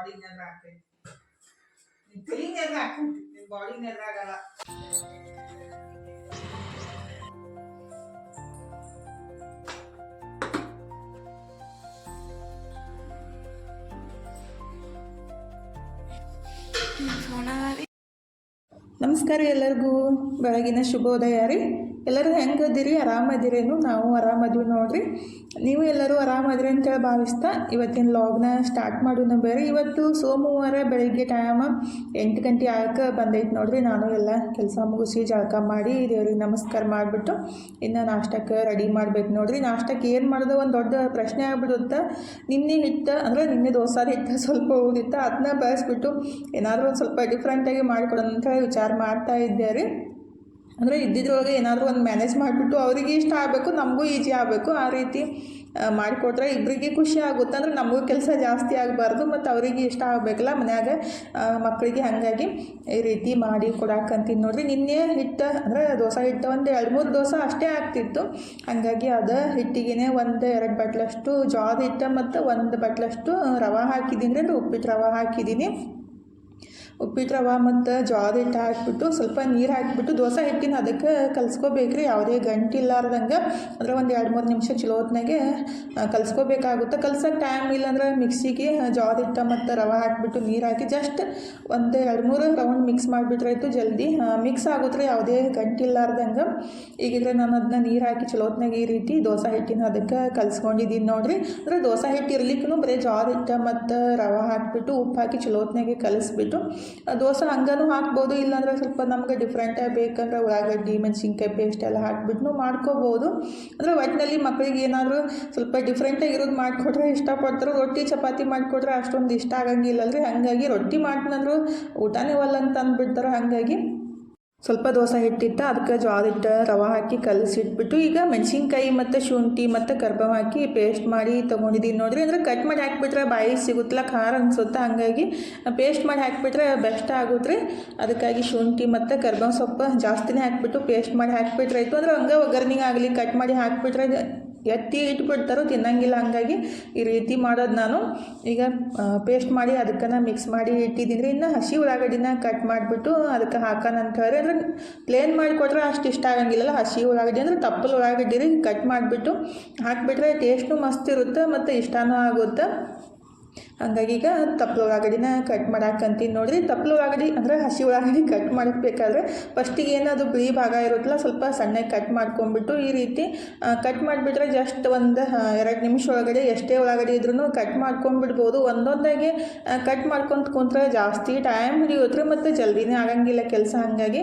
Body ನೆದ್ರ ಆಗ್ತೈತಿ ನಿನ್ ತಲೆ ನೆದ್ರ ಆಗ್ತೈತಿ ನಿನ್ ಬಾಡಿ ನೆದ್ರ ಆಗಲ್ಲ ನಮಸ್ಕಾರ ಎಲ್ಲರಿಗೂ. ಬೆಳಗಿನ ಶುಭೋದಯ ರೀ. ಎಲ್ಲರೂ ಹೆಂಗದಿರಿ ಆರಾಮದಿರೇನು ನಾವು ಆರಾಮದ್ವಿ ನೋಡ್ರಿ. ನೀವು ಎಲ್ಲರೂ ಆರಾಮದಿರಿ ಅಂತೇಳಿ ಭಾವಿಸ್ತಾ, ಇವತ್ತಿನ ಲಾಗ್ನ ಸ್ಟಾರ್ಟ್ ಮಾಡೋಣ ಬೇರೆ. ಇವತ್ತು ಸೋಮವಾರ ಬೆಳಿಗ್ಗೆ ಟೈಮ್ ಎಂಟು ಗಂಟೆ ಆಗ ಬಂದೈತೆ ನೋಡ್ರಿ. ನಾನು ಎಲ್ಲ ಕೆಲಸ ಮುಗಿಸಿ ಜಳಕ ಮಾಡಿ ದೇವ್ರಿಗೆ ನಮಸ್ಕಾರ ಮಾಡಿಬಿಟ್ಟು ಇನ್ನು ನಾಷ್ಟಕ್ಕೆ ರೆಡಿ ಮಾಡ್ಬೇಕು ನೋಡ್ರಿ. ನಾಷ್ಟಕ್ಕೆ ಏನು ಮಾಡೋದು ಒಂದು ದೊಡ್ಡ ಪ್ರಶ್ನೆ ಆಗ್ಬಿಡುತ್ತೆ. ನಿನ್ನೆ ಹಿಟ್ಟು, ಅಂದರೆ ನಿನ್ನೆ ದೋಸೆ ಹಿಟ್ಟು ಸ್ವಲ್ಪ ಉಳಿದಿತ್ತು. ಅದನ್ನ ಬಳಸ್ಬಿಟ್ಟು ಏನಾದರೂ ಒಂದು ಸ್ವಲ್ಪ ಡಿಫ್ರೆಂಟಾಗಿ ಮಾಡಿಕೊಡೋಣ ಅಂತ ವಿಚಾರ ಮಾಡ್ತಾ ಇದ್ದೆ ರೀ. ಅಂದರೆ ಇದ್ದಿದ್ರೊಳಗೆ ಏನಾದರೂ ಒಂದು ಮ್ಯಾನೇಜ್ ಮಾಡಿಬಿಟ್ಟು ಅವರಿಗೆ ಇಷ್ಟ ಆಗಬೇಕು, ನಮಗೂ ಈಜಿ ಆಗಬೇಕು, ಆ ರೀತಿ ಮಾಡಿಕೊಟ್ರೆ ಇಬ್ಬರಿಗೆ ಖುಷಿ ಆಗುತ್ತೆ. ಅಂದ್ರೆ ನಮಗೂ ಕೆಲಸ ಜಾಸ್ತಿ ಆಗಬಾರ್ದು, ಮತ್ತು ಅವರಿಗೆ ಇಷ್ಟ ಆಗಬೇಕಲ್ಲ ಮನ್ಯಾಗ ಮಕ್ಕಳಿಗೆ ಹಾಗಾಗಿ ಈ ರೀತಿ ಮಾಡಿ ಕೊಡಾಕಂತೀನಿ ನೋಡಿರಿ. ನಿನ್ನೆ ಹಿಟ್ಟು, ಅಂದರೆ ದೋಸೆ ಹಿಟ್ಟು ಒಂದು ಎರಡು ಮೂರು ದೋಸೆ ಅಷ್ಟೇ ಆಗ್ತಿತ್ತು. ಹಾಗಾಗಿ ಅದು ಹಿಟ್ಟಿಗೆ ಒಂದು ಎರಡು ಬಟ್ಲಷ್ಟು ಜ್ವಾದ ಹಿಟ್ಟು ಮತ್ತು ಒಂದು ಬಟ್ಲಷ್ಟು ರವೆ ಹಾಕಿದ್ದೀನಿ. ಅಂದರೆ ಉಪ್ಪಿಟ್ಟು ರವೆ ಹಾಕಿದ್ದೀನಿ. ಉಪ್ಪಿಟ್ಟು ರವೆ ಮತ್ತು ಜೋಳದ ಹಿಟ್ಟು ಹಾಕಿಬಿಟ್ಟು ಸ್ವಲ್ಪ ನೀರು ಹಾಕಿಬಿಟ್ಟು ದೋಸೆ ಹಿಟ್ಟಿನ ಅದಕ್ಕೆ ಕಲ್ಸ್ಕೋಬೇಕ್ರಿ. ಯಾವುದೇ ಗಂಟಿಲ್ಲಾರ್ದಂಗೆ ಅಂದರೆ ಒಂದು ಎರಡು ಮೂರು ನಿಮಿಷ ಚಲೋ ಹೊತ್ನಾಗೆ ಕಲಿಸ್ಕೋಬೇಕಾಗುತ್ತೆ ಕಲ್ಸ್ಕೋಬೇಕಾಗುತ್ತೆ. ಕಲ್ಸೋಕೆ ಟೈಮ್ ಇಲ್ಲಾಂದ್ರೆ ಮಿಕ್ಸಿಗೆ ಜೋಳದ ಹಿಟ್ಟು ಮತ್ತು ರವೆ ಹಾಕಿಬಿಟ್ಟು ನೀರು ಹಾಕಿ ಜಸ್ಟ್ ಒಂದು ಎರಡು ಮೂರು ರೌಂಡ್ ಮಿಕ್ಸ್ ಮಾಡಿಬಿಟ್ರಾಯ್ತು ಜಲ್ದಿ. ಮಿಕ್ಸ್ ಆಗುತ್ತೆ ಯಾವುದೇ ಗಂಟಿಲ್ಲಾರ್ದಂಗೆ ಈಗಿದ್ರೆ ನಾನು ಅದನ್ನ ನೀರು ಹಾಕಿ ಚಲೋ ಹೊತ್ನಾಗೆ ಈ ರೀತಿ ದೋಸೆ ಹಿಟ್ಟಿನ ಅದಕ್ಕೆ ಕಲ್ಸ್ಕೊಂಡಿದ್ದೀನಿ ನೋಡಿರಿ. ಅಂದರೆ ದೋಸೆ ಹಿಟ್ಟು ಇರ್ಲಿಕ್ಕೂ ಬರೀ ಜೋಳದ ಹಿಟ್ಟು ಮತ್ತು ರವೆ ಹಾಕಿಬಿಟ್ಟು ಉಪ್ಪು ಹಾಕಿ ಚಲೋ ಹೊತ್ತಿನಾಗೆ ಕಲಿಸ್ಬಿಟ್ಟು ದೋಸೆ ಹಂಗನೂ ಹಾಕ್ಬೋದು, ಇಲ್ಲಾಂದರೆ ಸ್ವಲ್ಪ ನಮಗೆ ಡಿಫ್ರೆಂಟಾಗಿ ಬೇಕಂದ್ರೆ ಉಳ್ಳಾಗಡ್ಡಿ, ಮೆಣಸಿನ್ಕಾಯಿ ಪೇಸ್ಟ್ ಎಲ್ಲ ಹಾಕ್ಬಿಟ್ಟು ಮಾಡ್ಕೋಬೋದು. ಅಂದರೆ ಒಟ್ಟಿನಲ್ಲಿ ಮಕ್ಕಳಿಗೆ ಏನಾದರೂ ಸ್ವಲ್ಪ ಡಿಫ್ರೆಂಟಾಗಿ ಇರೋದು ಮಾಡಿಕೊಟ್ರೆ ಇಷ್ಟಪಡ್ತಾರೆ ರೊಟ್ಟಿ ಚಪಾತಿ ಮಾಡಿಕೊಟ್ರೆ ಅಷ್ಟೊಂದು ಇಷ್ಟ ಆಗಂಗಿಲ್ಲ ಅಲ್ರಿ ಹಾಗಾಗಿ ರೊಟ್ಟಿ ಮಾಡ್ತಂದ್ರು ಊಟನೇ ಒಲ್ಲ ಅಂತ ಅಂದ್ಬಿಡ್ತಾರೆ. ಹಾಗಾಗಿ ಸ್ವಲ್ಪ ದೋಸೆ ಹಿಟ್ಟಿತ್ತ ಅದಕ್ಕೆ ಜೋಳದ ಹಿಟ್ಟು, ರವೆ ಹಾಕಿ ಕಲಸಿಟ್ಬಿಟ್ಟು ಈಗ ಮೆಣಸಿನ್ಕಾಯಿ ಮತ್ತು ಶುಂಠಿ ಮತ್ತು ಕರ್ಬವ್ ಹಾಕಿ ಪೇಸ್ಟ್ ಮಾಡಿ ತೊಗೊಂಡಿದ್ದೀನಿ ನೋಡಿರಿ. ಅಂದರೆ ಕಟ್ ಮಾಡಿ ಹಾಕಿಬಿಟ್ರೆ ಬಾಯಿ ಸಿಗುತ್ತಲ್ಲ, ಖಾರ ಅನ್ಸುತ್ತೆ. ಹಾಗಾಗಿ ಪೇಸ್ಟ್ ಮಾಡಿ ಹಾಕಿಬಿಟ್ರೆ ಬೆಸ್ಟ್ ಆಗುತ್ತೆ. ಅದಕ್ಕಾಗಿ ಶುಂಠಿ ಮತ್ತು ಕರ್ಬವ್ ಸೊಪ್ಪು ಜಾಸ್ತಿನೇ ಹಾಕಿಬಿಟ್ಟು ಪೇಸ್ಟ್ ಮಾಡಿ ಹಾಕಿಬಿಟ್ರೆ ಆಯಿತು. ಅಂದ್ರೆ ಹಂಗೆ ಒಗ್ಗರ್ನಿಗೆ ಆಗಲಿ ಕಟ್ ಮಾಡಿ ಹಾಕ್ಬಿಟ್ರೆ ಎತ್ತಿ ಇಟ್ಬಿಡ್ತಾರೋ ತಿನ್ನಂಗಿಲ್ಲ ಹಂಗಾಗಿ ಈ ರೀತಿ ಮಾಡೋದು ನಾನು. ಈಗ ಪೇಸ್ಟ್ ಮಾಡಿ ಅದಕ್ಕನ್ನು ಮಿಕ್ಸ್ ಮಾಡಿ ಇಟ್ಟಿದ್ದೀನಿ. ಇನ್ನು ಹಸಿ ಉಳ್ಳಾಗಡ್ಡಿನ ಕಟ್ ಮಾಡಿಬಿಟ್ಟು ಅದಕ್ಕೆ ಹಾಕೋಣ ಅಂತ ಹೇಳಿ ಅಂದ್ರೆ ಪ್ಲೇನ್ ಮಾಡಿಕೊಟ್ರೆ ಅಷ್ಟು ಇಷ್ಟ ಆಗಂಗಿಲ್ಲಲ್ಲ. ಹಸಿ ಉಳ್ಳಾಗಡ್ಡಿ ಅಂದರೆ ತಪ್ಪಲು ಉಳ್ಳಾಗಡ್ಡಿ ರೀ ಕಟ್ ಮಾಡಿಬಿಟ್ಟು ಹಾಕಿಬಿಟ್ರೆ ಟೇಸ್ಟು ಮಸ್ತ್ ಇರುತ್ತೆ, ಮತ್ತು ಇಷ್ಟನೂ ಆಗುತ್ತೆ. ಹಂಗಾಗಿ ಈಗ ತಪ್ಪಲು ಉಳ್ಳಾಗಡ್ಡಿನ ಕಟ್ ಮಾಡಾಕಂತೀನಿ ನೋಡಿರಿ. ತಪ್ಪಲು ಉಳ್ಳಾಗಡ್ಡಿ ಅಂದರೆ ಹಸಿ ಉಳ್ಳಾಗಡ್ಡಿ ಕಟ್ ಮಾಡಬೇಕಾದ್ರೆ ಫಸ್ಟಿಗೆ ಅದು ಬಿಳಿ ಭಾಗ ಇರುತ್ತಲ್ಲ, ಸ್ವಲ್ಪ ಸಣ್ಣಗೆ ಕಟ್ ಮಾಡ್ಕೊಂಡ್ಬಿಟ್ಟು ಈ ರೀತಿ ಕಟ್ ಮಾಡಿಬಿಟ್ರೆ ಜಸ್ಟ್ ಒಂದು ಎರಡು ನಿಮಿಷ ಒಳಗಡೆ ಎಷ್ಟೇ ಉಳ್ಳಾಗಡ್ಡಿ ಇದ್ರೂ ಕಟ್ ಮಾಡ್ಕೊಂಡ್ಬಿಡ್ಬೋದು. ಒಂದೊಂದಾಗಿ ಕಟ್ ಮಾಡ್ಕೊಂತ ಕುಂತ್ರೆ ಜಾಸ್ತಿ ಟೈಮ್ ಹಿಡಿಯುತ್ತೆ ಮತ್ತು ಜಲ್ದಿನೇ ಆಗಂಗಿಲ್ಲ ಕೆಲಸ. ಹಾಗಾಗಿ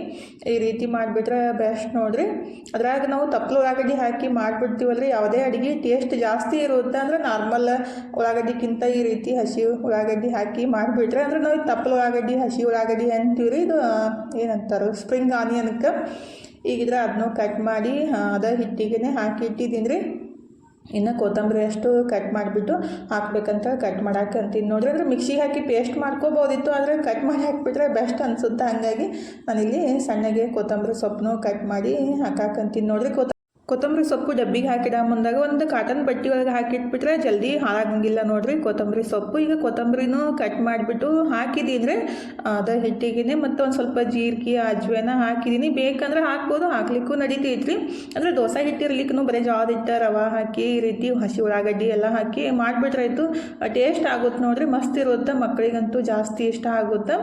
ಈ ರೀತಿ ಮಾಡಿಬಿಟ್ರೆ ಬೆಸ್ಟ್ ನೋಡಿರಿ. ಅದ್ರಾಗ ನಾವು ತಪ್ಪಲು ಉಳ್ಳಾಗಡ್ಡಿ ಹಾಕಿ ಮಾಡಿಬಿಡ್ತೀವಲ್ರಿ. ಯಾವುದೇ ಅಡುಗೆ ಟೇಸ್ಟ್ ಜಾಸ್ತಿ ಇರುತ್ತೆ ಅಂದ್ರೆ ನಾರ್ಮಲ್ ಉಳ್ಳಾಗಡ್ಡಿಕ್ಕಿಂತ ಈ ರೀತಿ ಹಸಿ ಉಳ್ಳಾಗಡ್ಡಿ ಹಾಕಿ ಮಾಡಿಬಿಟ್ರೆ ಅಂದ್ರೆ ನಾವು ತಪ್ಪಲು ಉಳ್ಳಾಗಡ್ಡಿ ಹಸಿ ಉಳ್ಳಾಗಡ್ಡಿ ಅಂತೀವಿ ರೀ ಇದು ಏನಂತಾರೆ ಸ್ಪ್ರಿಂಗ್ ಆನಿಯನ್ಕ್ಕೆ ಈಗಿದ್ರೆ ಅದನ್ನೂ ಕಟ್ ಮಾಡಿ ಅದ ಹಿಟ್ಟಿಗೆ ಹಾಕಿ ಇಟ್ಟಿದ್ದೀನಿ ರೀ. ಇನ್ನು ಕೊತ್ತಂಬರಿ ಅಷ್ಟು ಕಟ್ ಮಾಡಿಬಿಟ್ಟು ಹಾಕ್ಬೇಕಂತ ಕಟ್ ಮಾಡಾಕಂತೀನಿ ನೋಡಿರಿ. ಅಂದ್ರೆ ಮಿಕ್ಸಿಗೆ ಹಾಕಿ ಪೇಸ್ಟ್ ಮಾಡ್ಕೋಬೋದಿತ್ತು, ಆದರೆ ಕಟ್ ಮಾಡಿ ಹಾಕಿಬಿಟ್ರೆ ಬೆಸ್ಟ್ ಅನಿಸುತ್ತೆ. ಹಾಗಾಗಿ ನಾನಿಲ್ಲಿ ಸಣ್ಣಗೆ ಕೊತ್ತಂಬರಿ ಸೊಪ್ಪನ್ನು ಕಟ್ ಮಾಡಿ ಹಾಕಾಕಂತೀನಿ ನೋಡಿರಿ. ಕೊತ್ತ ಕೊತ್ತಂಬರಿ ಸೊಪ್ಪು ಡಬ್ಬಿಗೆ ಹಾಕಿಡ ಮುಂದಾಗ ಒಂದು ಕಾಟನ್ ಬಟ್ಟೆ ಒಳಗೆ ಹಾಕಿಟ್ಬಿಟ್ರೆ ಜಲ್ದಿ ಹಾಳಾಗಂಗಿಲ್ಲ ನೋಡ್ರಿ. ಕೊತ್ತಂಬರಿ ಸೊಪ್ಪು ಈಗ ಕೊತ್ತಂಬರಿನೂ ಕಟ್ ಮಾಡಿಬಿಟ್ಟು ಹಾಕಿದ್ದೀನಿ ಅದ ಹಿಟ್ಟಿಗೆ ಮತ್ತು ಒಂದು ಸ್ವಲ್ಪ ಜೀರಿಗೆ, ಅಜ್ವೇನ ಹಾಕಿದ್ದೀನಿ ಬೇಕಂದ್ರೆ ಹಾಕ್ಬೋದು, ಹಾಕ್ಲಿಕ್ಕೂ ನಡೀತೈತ್ರಿ. ಅಂದರೆ ದೋಸೆ ಹಿಟ್ಟಿರ್ಲಿಕ್ಕೂ ಬರೀ ಜಾದ ಇಟ್ಟ ರವೆ ಹಾಕಿ, ಈ ರೀತಿ ಹಸಿ ಉಳ್ಳಾಗಡ್ಡಿ ಎಲ್ಲ ಹಾಕಿ ಮಾಡಿಬಿಟ್ರಾಯ್ತು ಟೇಸ್ಟ್ ಆಗುತ್ತೆ ನೋಡ್ರಿ. ಮಸ್ತ್ ಇರುತ್ತೆ. ಮಕ್ಕಳಿಗಂತೂ ಜಾಸ್ತಿ ಇಷ್ಟ ಆಗುತ್ತೆ.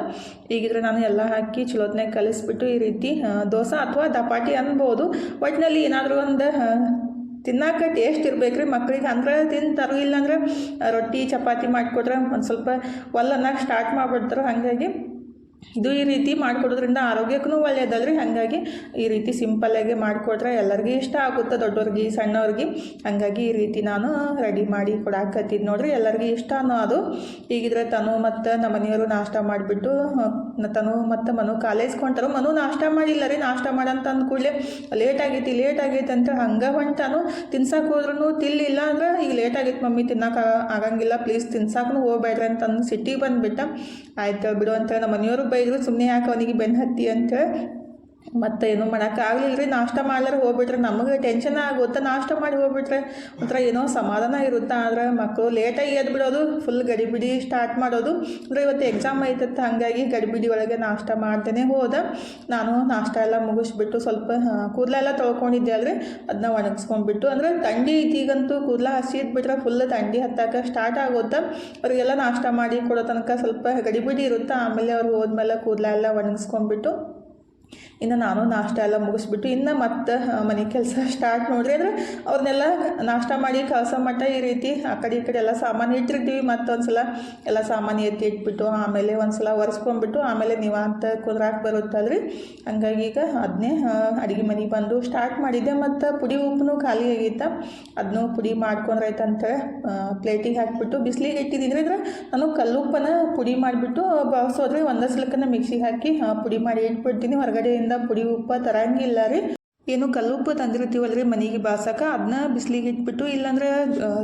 ಈಗಿದ್ರೆ ನಾನು ಎಲ್ಲ ಹಾಕಿ ಚಲೋತ್ನಾಗ ಕಲಿಸ್ಬಿಟ್ಟು ಈ ರೀತಿ ದೋಸೆ ಅಥವಾ ದಪಾಟಿ ಅನ್ಬೋದು. ಒಟ್ಟಿನಲ್ಲಿ ಏನಾದರೂ ಒಂದು ತಿನ್ನಾಕ ಟೇಸ್ಟ್ ಇರ್ಬೇಕು ರೀ ಮಕ್ಕಳಿಗೆ ಅಂದ್ರೆ ತಿಂತಾರೋ ಇಲ್ಲಾಂದ್ರೆ ಅಂದ್ರೆ ರೊಟ್ಟಿ, ಚಪಾತಿ ಮಾಡಿಕೊಟ್ರೆ ಒಂದು ಸ್ವಲ್ಪ ಒಲ್ಲನ್ನಾಗ ಸ್ಟಾರ್ಟ್ ಮಾಡಿಬಿಡ್ತಾರೆ. ಹಾಗಾಗಿ ಇದು ಈ ರೀತಿ ಮಾಡಿಕೊಡೋದ್ರಿಂದ ಆರೋಗ್ಯಕ್ಕೂ ಒಳ್ಳೆಯದಲ್ರಿ ಹಾಗಾಗಿ ಈ ರೀತಿ ಸಿಂಪಲ್ಲಾಗಿ ಮಾಡಿಕೊಟ್ರೆ ಎಲ್ಲರಿಗೂ ಇಷ್ಟ ಆಗುತ್ತೆ ದೊಡ್ಡವ್ರಿಗೆ ಸಣ್ಣವ್ರಿಗೆ ಹಾಗಾಗಿ ಈ ರೀತಿ ನಾನು ರೆಡಿ ಮಾಡಿ ಕೊಡಾಕತ್ತಿದ್ದು ನೋಡ್ರಿ. ಎಲ್ಲರಿಗೂ ಇಷ್ಟ ಅನ್ನೋ ಅದು. ಈಗಿದ್ರೆ ತನು ಮತ್ತು ನಮ್ಮ ಮನೆಯವರು ನಾಷ್ಟ ಮಾಡಿಬಿಟ್ಟು ತನು ಮತ್ತು ಮನು ಕಾಲೇಜ್ ಕೊಂಟಾರು ಮನು ನಾಷ್ಟ ಮಾಡಿಲ್ಲ ರೀ. ನಾಷ್ಟ ಮಾಡಂತ ಅಂದ ಕೂಡಲೇ ಲೇಟ್ ಆಗೈತಿ ಲೇಟ್ ಆಗೈತೆ ಅಂತ ಹಂಗೆ ಹೊಂಟಾನು ತಿನ್ಸಕ್ಕೆ ಹೋದ್ರೂ ತಿಲ್ಲಿಲ್ಲ ಅಂದ್ರೆ ಈಗ ಲೇಟ್ ಆಗೈತೆ ಮಮ್ಮಿ ತಿನ್ನಕ್ಕೆ ಆಗಂಗಿಲ್ಲ. ಪ್ಲೀಸ್ ತಿನ್ಸಕ್ಕೂ ಹೋಗ್ಬೇಡ್ರಿ ಅಂತಂದು ಸಿಟ್ಟಿಗೆ ಬಂದುಬಿಟ್ಟ. ಆಯ್ತು ಬಿಡು ಅಂತ ನಮ್ಮ ಮನೆಯವರು ಬೈದರು ಸುಮ್ಮನೆ ಯಾಕೆ ಅವನಿಗೆ ಬೆನ್ನು ಹತ್ತಿ ಅಂತೇಳಿ ಮತ್ತು ಏನೂ ಮಾಡೋಕ್ಕಾಗಲಿಲ್ಲ ರೀ ನಾಷ್ಟ ಮಾಡ್ಲಾರ ಹೋಗ್ಬಿಟ್ರೆ ನಮಗೆ ಟೆನ್ಷನ್ ಆಗುತ್ತೆ. ನಾಷ್ಟ ಮಾಡಿ ಹೋಗ್ಬಿಟ್ರೆ ಒಂಥರ ಏನೋ ಸಮಾಧಾನ ಇರುತ್ತೆ? ಆದರೆ ಮಕ್ಕಳು ಲೇಟಾಗಿ ಎದ್ದು ಬಿಡೋದು ಫುಲ್ ಗಡಿಬಿಡಿ ಸ್ಟಾರ್ಟ್ ಮಾಡೋದು. ಅಂದರೆ ಇವತ್ತು ಎಕ್ಸಾಮ್ ಐತತ್ತ ಹಾಗಾಗಿ ಗಡಿಬಿಡಿ ಒಳಗೆ ನಾಷ್ಟ ಮಾಡ್ತೇನೆ ಹೋದ. ನಾನು ನಾಷ್ಟ ಎಲ್ಲ ಮುಗಿಸ್ಬಿಟ್ಟು ಸ್ವಲ್ಪ ಕೂದಲೆಲ್ಲ ತೊಳ್ಕೊಂಡಿದ್ದೆ ಅಲ್ರಿ. ಅದನ್ನ ಒಣಗಿಸ್ಕೊಂಡ್ಬಿಟ್ಟು, ಅಂದರೆ ಐತಿ ಈಗಂತೂ ಕೂದಲ ಹಸಿ ಇದ್ಬಿಟ್ರೆ ಫುಲ್ ತಂಡಿ ಹತ್ತಕ್ಕೆ ಸ್ಟಾರ್ಟ್ ಆಗುತ್ತೆ. ಅವರಿಗೆಲ್ಲ ನಾಷ್ಟ ಮಾಡಿ ಕೊಡೋ ತನಕ ಸ್ವಲ್ಪ ಗಡಿಬಿಡಿ ಇರುತ್ತೆ? ಆಮೇಲೆ ಅವ್ರು ಹೋದ್ಮೇಲೆ ಕೂದಲ ಎಲ್ಲ ಒಣಗಿಸ್ಕೊಂಡ್ಬಿಟ್ಟು ಇನ್ನು ನಾನು ನಾಷ್ಟ ಎಲ್ಲ ಮುಗಿಸ್ಬಿಟ್ಟು ಇನ್ನು ಮತ್ತೆ ಮನೆ ಕೆಲಸ ಸ್ಟಾರ್ಟ್ ನೋಡ್ರಿ ಅಂದರೆ ಅವ್ರನ್ನೆಲ್ಲ ನಾಷ್ಟ ಮಾಡಿ ಕಳ್ಸೋ ಮಟ್ಟ ಈ ರೀತಿ ಆ ಕಡೆ ಈ ಕಡೆ ಎಲ್ಲ ಸಾಮಾನು ಇಟ್ಟಿರ್ತೀವಿ. ಮತ್ತೊಂದು ಸಲ ಎಲ್ಲ ಸಾಮಾನು ಎತ್ತಿ ಇಟ್ಬಿಟ್ಟು ಆಮೇಲೆ ಒಂದು ಸಲ ಒರೆಸ್ಕೊಂಡ್ಬಿಟ್ಟು ಆಮೇಲೆ ನೀವು ಅಂತ ಕುದ್ರಾಕ್ ಬರುತ್ತಲ್ರಿ. ಹಂಗಾಗಿ ಈಗ ಅದನ್ನೇ ಅಡುಗೆ ಮನೆಗೆ ಬಂದು ಸ್ಟಾರ್ಟ್ ಮಾಡಿದ್ದೆ. ಮತ್ತು ಪುಡಿ ಉಪ್ಪು ಖಾಲಿ ಆಗೈತೆ. ಅದನ್ನು ಪುಡಿ ಮಾಡ್ಕೊಂಡ್ರೈತಂತ ಪ್ಲೇಟಿಗೆ ಹಾಕಿಬಿಟ್ಟು ಬಿಸಿಲಿಗೆ ಇಟ್ಟಿದ್ದೀನಿ ಅಂದ್ರೆ ನಾನು ಕಲ್ಲುಪ್ಪನ ಪುಡಿ ಮಾಡಿಬಿಟ್ಟು ಬಳಸೋದ್ರೆ ಒಂದೇ ಸಲಕ್ಕನ ಮಿಕ್ಸಿಗೆ ಹಾಕಿ ಪುಡಿ ಮಾಡಿ ಇಟ್ಬಿಡ್ತೀನಿ. ಹೊರಗಡೆಯಿಂದ ಪುಡಿ ಉಪ್ಪ ತರಂಗಿಲ್ಲ ರೀ. ಏನು ಕಲ್ಲುಪ್ಪು ರೀ ಮನೆಗೆ ಬಾಸಕ? ಅದನ್ನ ಬಿಸಿಲಿಗೆ ಇಟ್ಬಿಟ್ಟು ಇಲ್ಲಾಂದ್ರೆ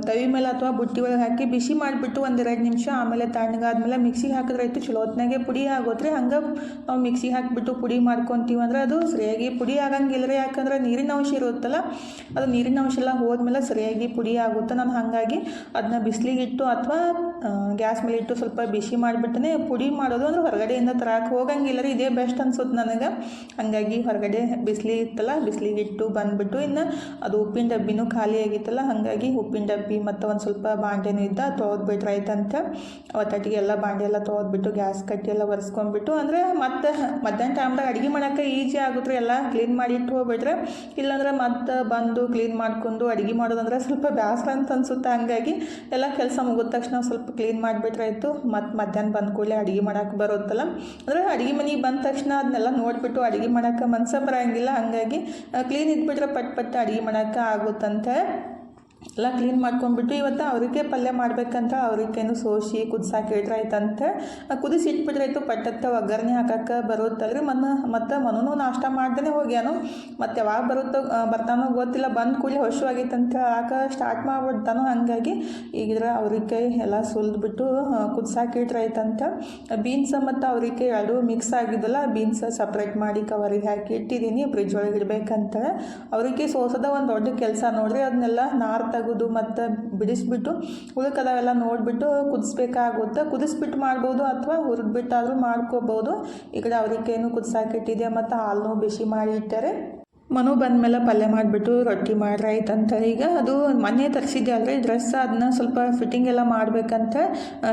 ತವಿ ಮೇಲೆ ಅಥವಾ ಬುಟ್ಟಿ ಒಳಗೆ ಹಾಕಿ ಬಿಸಿ ಮಾಡಿಬಿಟ್ಟು ಒಂದೆರಡು ನಿಮಿಷ ಆಮೇಲೆ ತಣ್ಣಗಾದ್ಮೇಲೆ ಮಿಕ್ಸಿಗೆ ಹಾಕಿದ್ರೆ ಆಯ್ತು ಚಲೋ. ಹೊತ್ನಾಗೆ ಪುಡಿ ಆಗೋತ್ರಿ. ಹಂಗೆ ನಾವು ಮಿಕ್ಸಿಗೆ ಹಾಕಿಬಿಟ್ಟು ಪುಡಿ ಮಾಡ್ಕೊತೀವಿ ಅಂದ್ರೆ ಅದು ಸರಿಯಾಗಿ ಪುಡಿ ಆಗಂಗಿಲ್ಲ ರೀ. ಯಾಕಂದ್ರೆ ನೀರಿನ ಅಂಶ ಇರುತ್ತಲ್ಲ, ಅದು ನೀರಿನ ಅಂಶ ಎಲ್ಲ ಹೋದ್ಮೇಲೆ ಸರಿಯಾಗಿ ಪುಡಿ ಆಗುತ್ತೆ ನಾನು ಹಾಗಾಗಿ ಅದನ್ನ ಬಿಸಿಲಿಗೆ ಇಟ್ಟು ಅಥವಾ ಗ್ಯಾಸ್ ಮೇಲೆ ಇಟ್ಟು ಸ್ವಲ್ಪ ಬಿಸಿ ಮಾಡಿಬಿಟ್ಟನೆ ಪುಡಿ ಮಾಡೋದು ಅಂದ್ರೆ ಹೊರಗಡೆಯಿಂದ ತರಕ್ಕೆ ಹೋಗಂಗಿಲ್ಲ ರೀ, ಇದೇ ಬೆಸ್ಟ್ ಅನ್ಸುತ್ತೆ ನನಗೆ. ಹಾಗಾಗಿ ಹೊರಗಡೆ ಬಿಸಿಲಿ ಇತ್ತಲ್ಲ, ಬಿಸಿಲಿಗೆ ಇಟ್ಟು ಬಂದುಬಿಟ್ಟು ಇನ್ನು ಅದು ಉಪ್ಪಿನ ಡಬ್ಬಿನೂ ಖಾಲಿ ಆಗಿತ್ತಲ್ಲ, ಹಾಗಾಗಿ ಉಪ್ಪಿನ ಡಬ್ಬಿ ಮತ್ತು ಒಂದು ಸ್ವಲ್ಪ ಬಾಂಡೆನೂ ಇದ್ದ ತೊಳೆದ್ಬಿಟ್ರೆ ಆಯ್ತಂತ. ಅವತ್ತಟ್ಟಿಗೆ ಎಲ್ಲ ಬಾಂಡೆ ಎಲ್ಲ ತೊಗೊದ್ಬಿಟ್ಟು ಗ್ಯಾಸ್ ಕಟ್ಟಿ ಎಲ್ಲ ಒರೆಸ್ಕೊಂಡ್ಬಿಟ್ಟು ಅಂದರೆ ಮತ್ತೆ ಮಧ್ಯಾಹ್ನ ಟೈಮ್ದಾಗ ಅಡುಗೆ ಮಾಡೋಕ್ಕೆ ಈಜಿ ಆಗುತ್ತೆ ಎಲ್ಲ ಕ್ಲೀನ್ ಮಾಡಿ ಇಟ್ಟು ಹೋಗ್ಬಿಟ್ರೆ. ಇಲ್ಲಾಂದ್ರೆ ಮತ್ತೆ ಬಂದು ಕ್ಲೀನ್ ಮಾಡ್ಕೊಂಡು ಅಡುಗೆ ಮಾಡೋದಂದ್ರೆ ಸ್ವಲ್ಪ ಬೇಸರ ಅಂತ ಅನ್ಸುತ್ತೆ, ಹಂಗಾಗಿ ಎಲ್ಲ ಕೆಲಸ ಮುಗಿದ ತಕ್ಷಣ ಸ್ವಲ್ಪ ಕ್ಲೀನ್ ಮಾಡಿಬಿಟ್ರೆ ಆಯಿತು. ಮತ್ತು ಮಧ್ಯಾಹ್ನ ಬಂದ ಕೂಡಲೇ ಅಡುಗೆ ಮಾಡೋಕೆ ಬರುತ್ತಲ್ಲ. ಅಂದರೆ ಅಡುಗೆ ಮನೆಗೆ ಬಂದ ತಕ್ಷಣ ಅದನ್ನೆಲ್ಲ ನೋಡಿಬಿಟ್ಟು ಅಡುಗೆ ಮಾಡೋಕೆ ಮನ್ಸ ಬರೋಂಗಿಲ್ಲ. ಹಾಗಾಗಿ ಕ್ಲೀನ್ ಇದ್ಬಿಟ್ರೆ ಪಟ್ ಪಟ್ ಅಡುಗೆ ಮಾಡೋಕೆ ಆಗುತ್ತಂತೆ. ಎಲ್ಲ ಕ್ಲೀನ್ ಮಾಡ್ಕೊಂಡ್ಬಿಟ್ಟು ಇವತ್ತು ಅವ್ರಿಗೆ ಪಲ್ಯ ಮಾಡ್ಬೇಕಂತ ಅವ್ರಿಗೇನು ಸೋಸಿ ಕುದಿಸಾಕೆ ಇಟ್ರೆ ಆಯ್ತಂತೆ ಕುದಿಸಿ ಇಟ್ಬಿಟ್ರೆ ಆಯಿತು, ಪಟ್ಟತ್ತ ಒಗ್ಗರಣೆ ಹಾಕಕ್ಕೆ ಬರುತ್ತಲ್ರಿ ಮನ ಮತ್ತು ಮನೂ ನಾಷ್ಟ ಮಾಡ್ದೇ ಹೋಗ್ಯಾನು. ಮತ್ತು ಯಾವಾಗ ಬರುತ್ತೋ ಬರ್ತಾನೋ ಗೊತ್ತಿಲ್ಲ, ಬಂದ ಕೂಡಲೇ ಅಂತ ಹಾಕೋ ಸ್ಟಾರ್ಟ್ ಮಾಡ್ಬಿಡ್ತಾನೋ ಹಾಗಾಗಿ ಈಗಿದ್ರೆ ಅವ್ರಿಗೆ ಎಲ್ಲ ಸುಲಿದ್ಬಿಟ್ಟು ಕುದಿಸಾಕೆ ಇಟ್ರೆ ಆಯ್ತಂತ ಬೀನ್ಸ್ ಮತ್ತು ಅವ್ರಿಗೆ ಎರಡು ಮಿಕ್ಸ್ ಆಗಿದ್ದಲ್ಲ ಬೀನ್ಸ್ ಸಪ್ರೇಟ್ ಮಾಡಿ ಕವರಿಗೆ ಹಾಕಿ ಇಟ್ಟಿದ್ದೀನಿ ಫ್ರಿಜ್ ಒಳಗೆ ಇಡಬೇಕಂತ. ಅವ್ರಿಗೆ ಸೋಸದ ಒಂದು ದೊಡ್ಡ ಕೆಲಸ ನೋಡ್ರಿ ಅದನ್ನೆಲ್ಲ ನಾರು ತೆಗೆದು ಮತ್ತು ಬಿಡಿಸ್ಬಿಟ್ಟು ಉಳಿಕದವೆಲ್ಲ ನೋಡಿಬಿಟ್ಟು ಕುದಿಸ್ಬೇಕಾಗುತ್ತೆ. ಕುದಿಸ್ಬಿಟ್ಟು ಮಾಡ್ಬೋದು ಅಥವಾ ಹುರಿದ್ಬಿಟ್ಟಾದರೂ ಮಾಡ್ಕೋಬೋದು. ಈ ಕಡೆ ಅವರಿಕೇನು ಕುದಿಸಾಕಿಟ್ಟಿದೆ ಮತ್ತು ಹಾಲನ್ನು ಬಿಸಿ ಮಾಡಿ ಇಟ್ಟಾರೆ? ಮನು ಬಂದಮೇಲೆ ಪಲ್ಯ ಮಾಡಿಬಿಟ್ಟು ರೊಟ್ಟಿ ಮಾಡ್ರೆ, ಆಯ್ತಂತ. ಈಗ ಅದು ಮೊನ್ನೆ ತರಿಸಿದ್ದೆ ಅಲ್ರಿ ಡ್ರೆಸ್ ಅದನ್ನ ಸ್ವಲ್ಪ ಫಿಟ್ಟಿಂಗ್ ಎಲ್ಲ ಮಾಡಬೇಕಂತ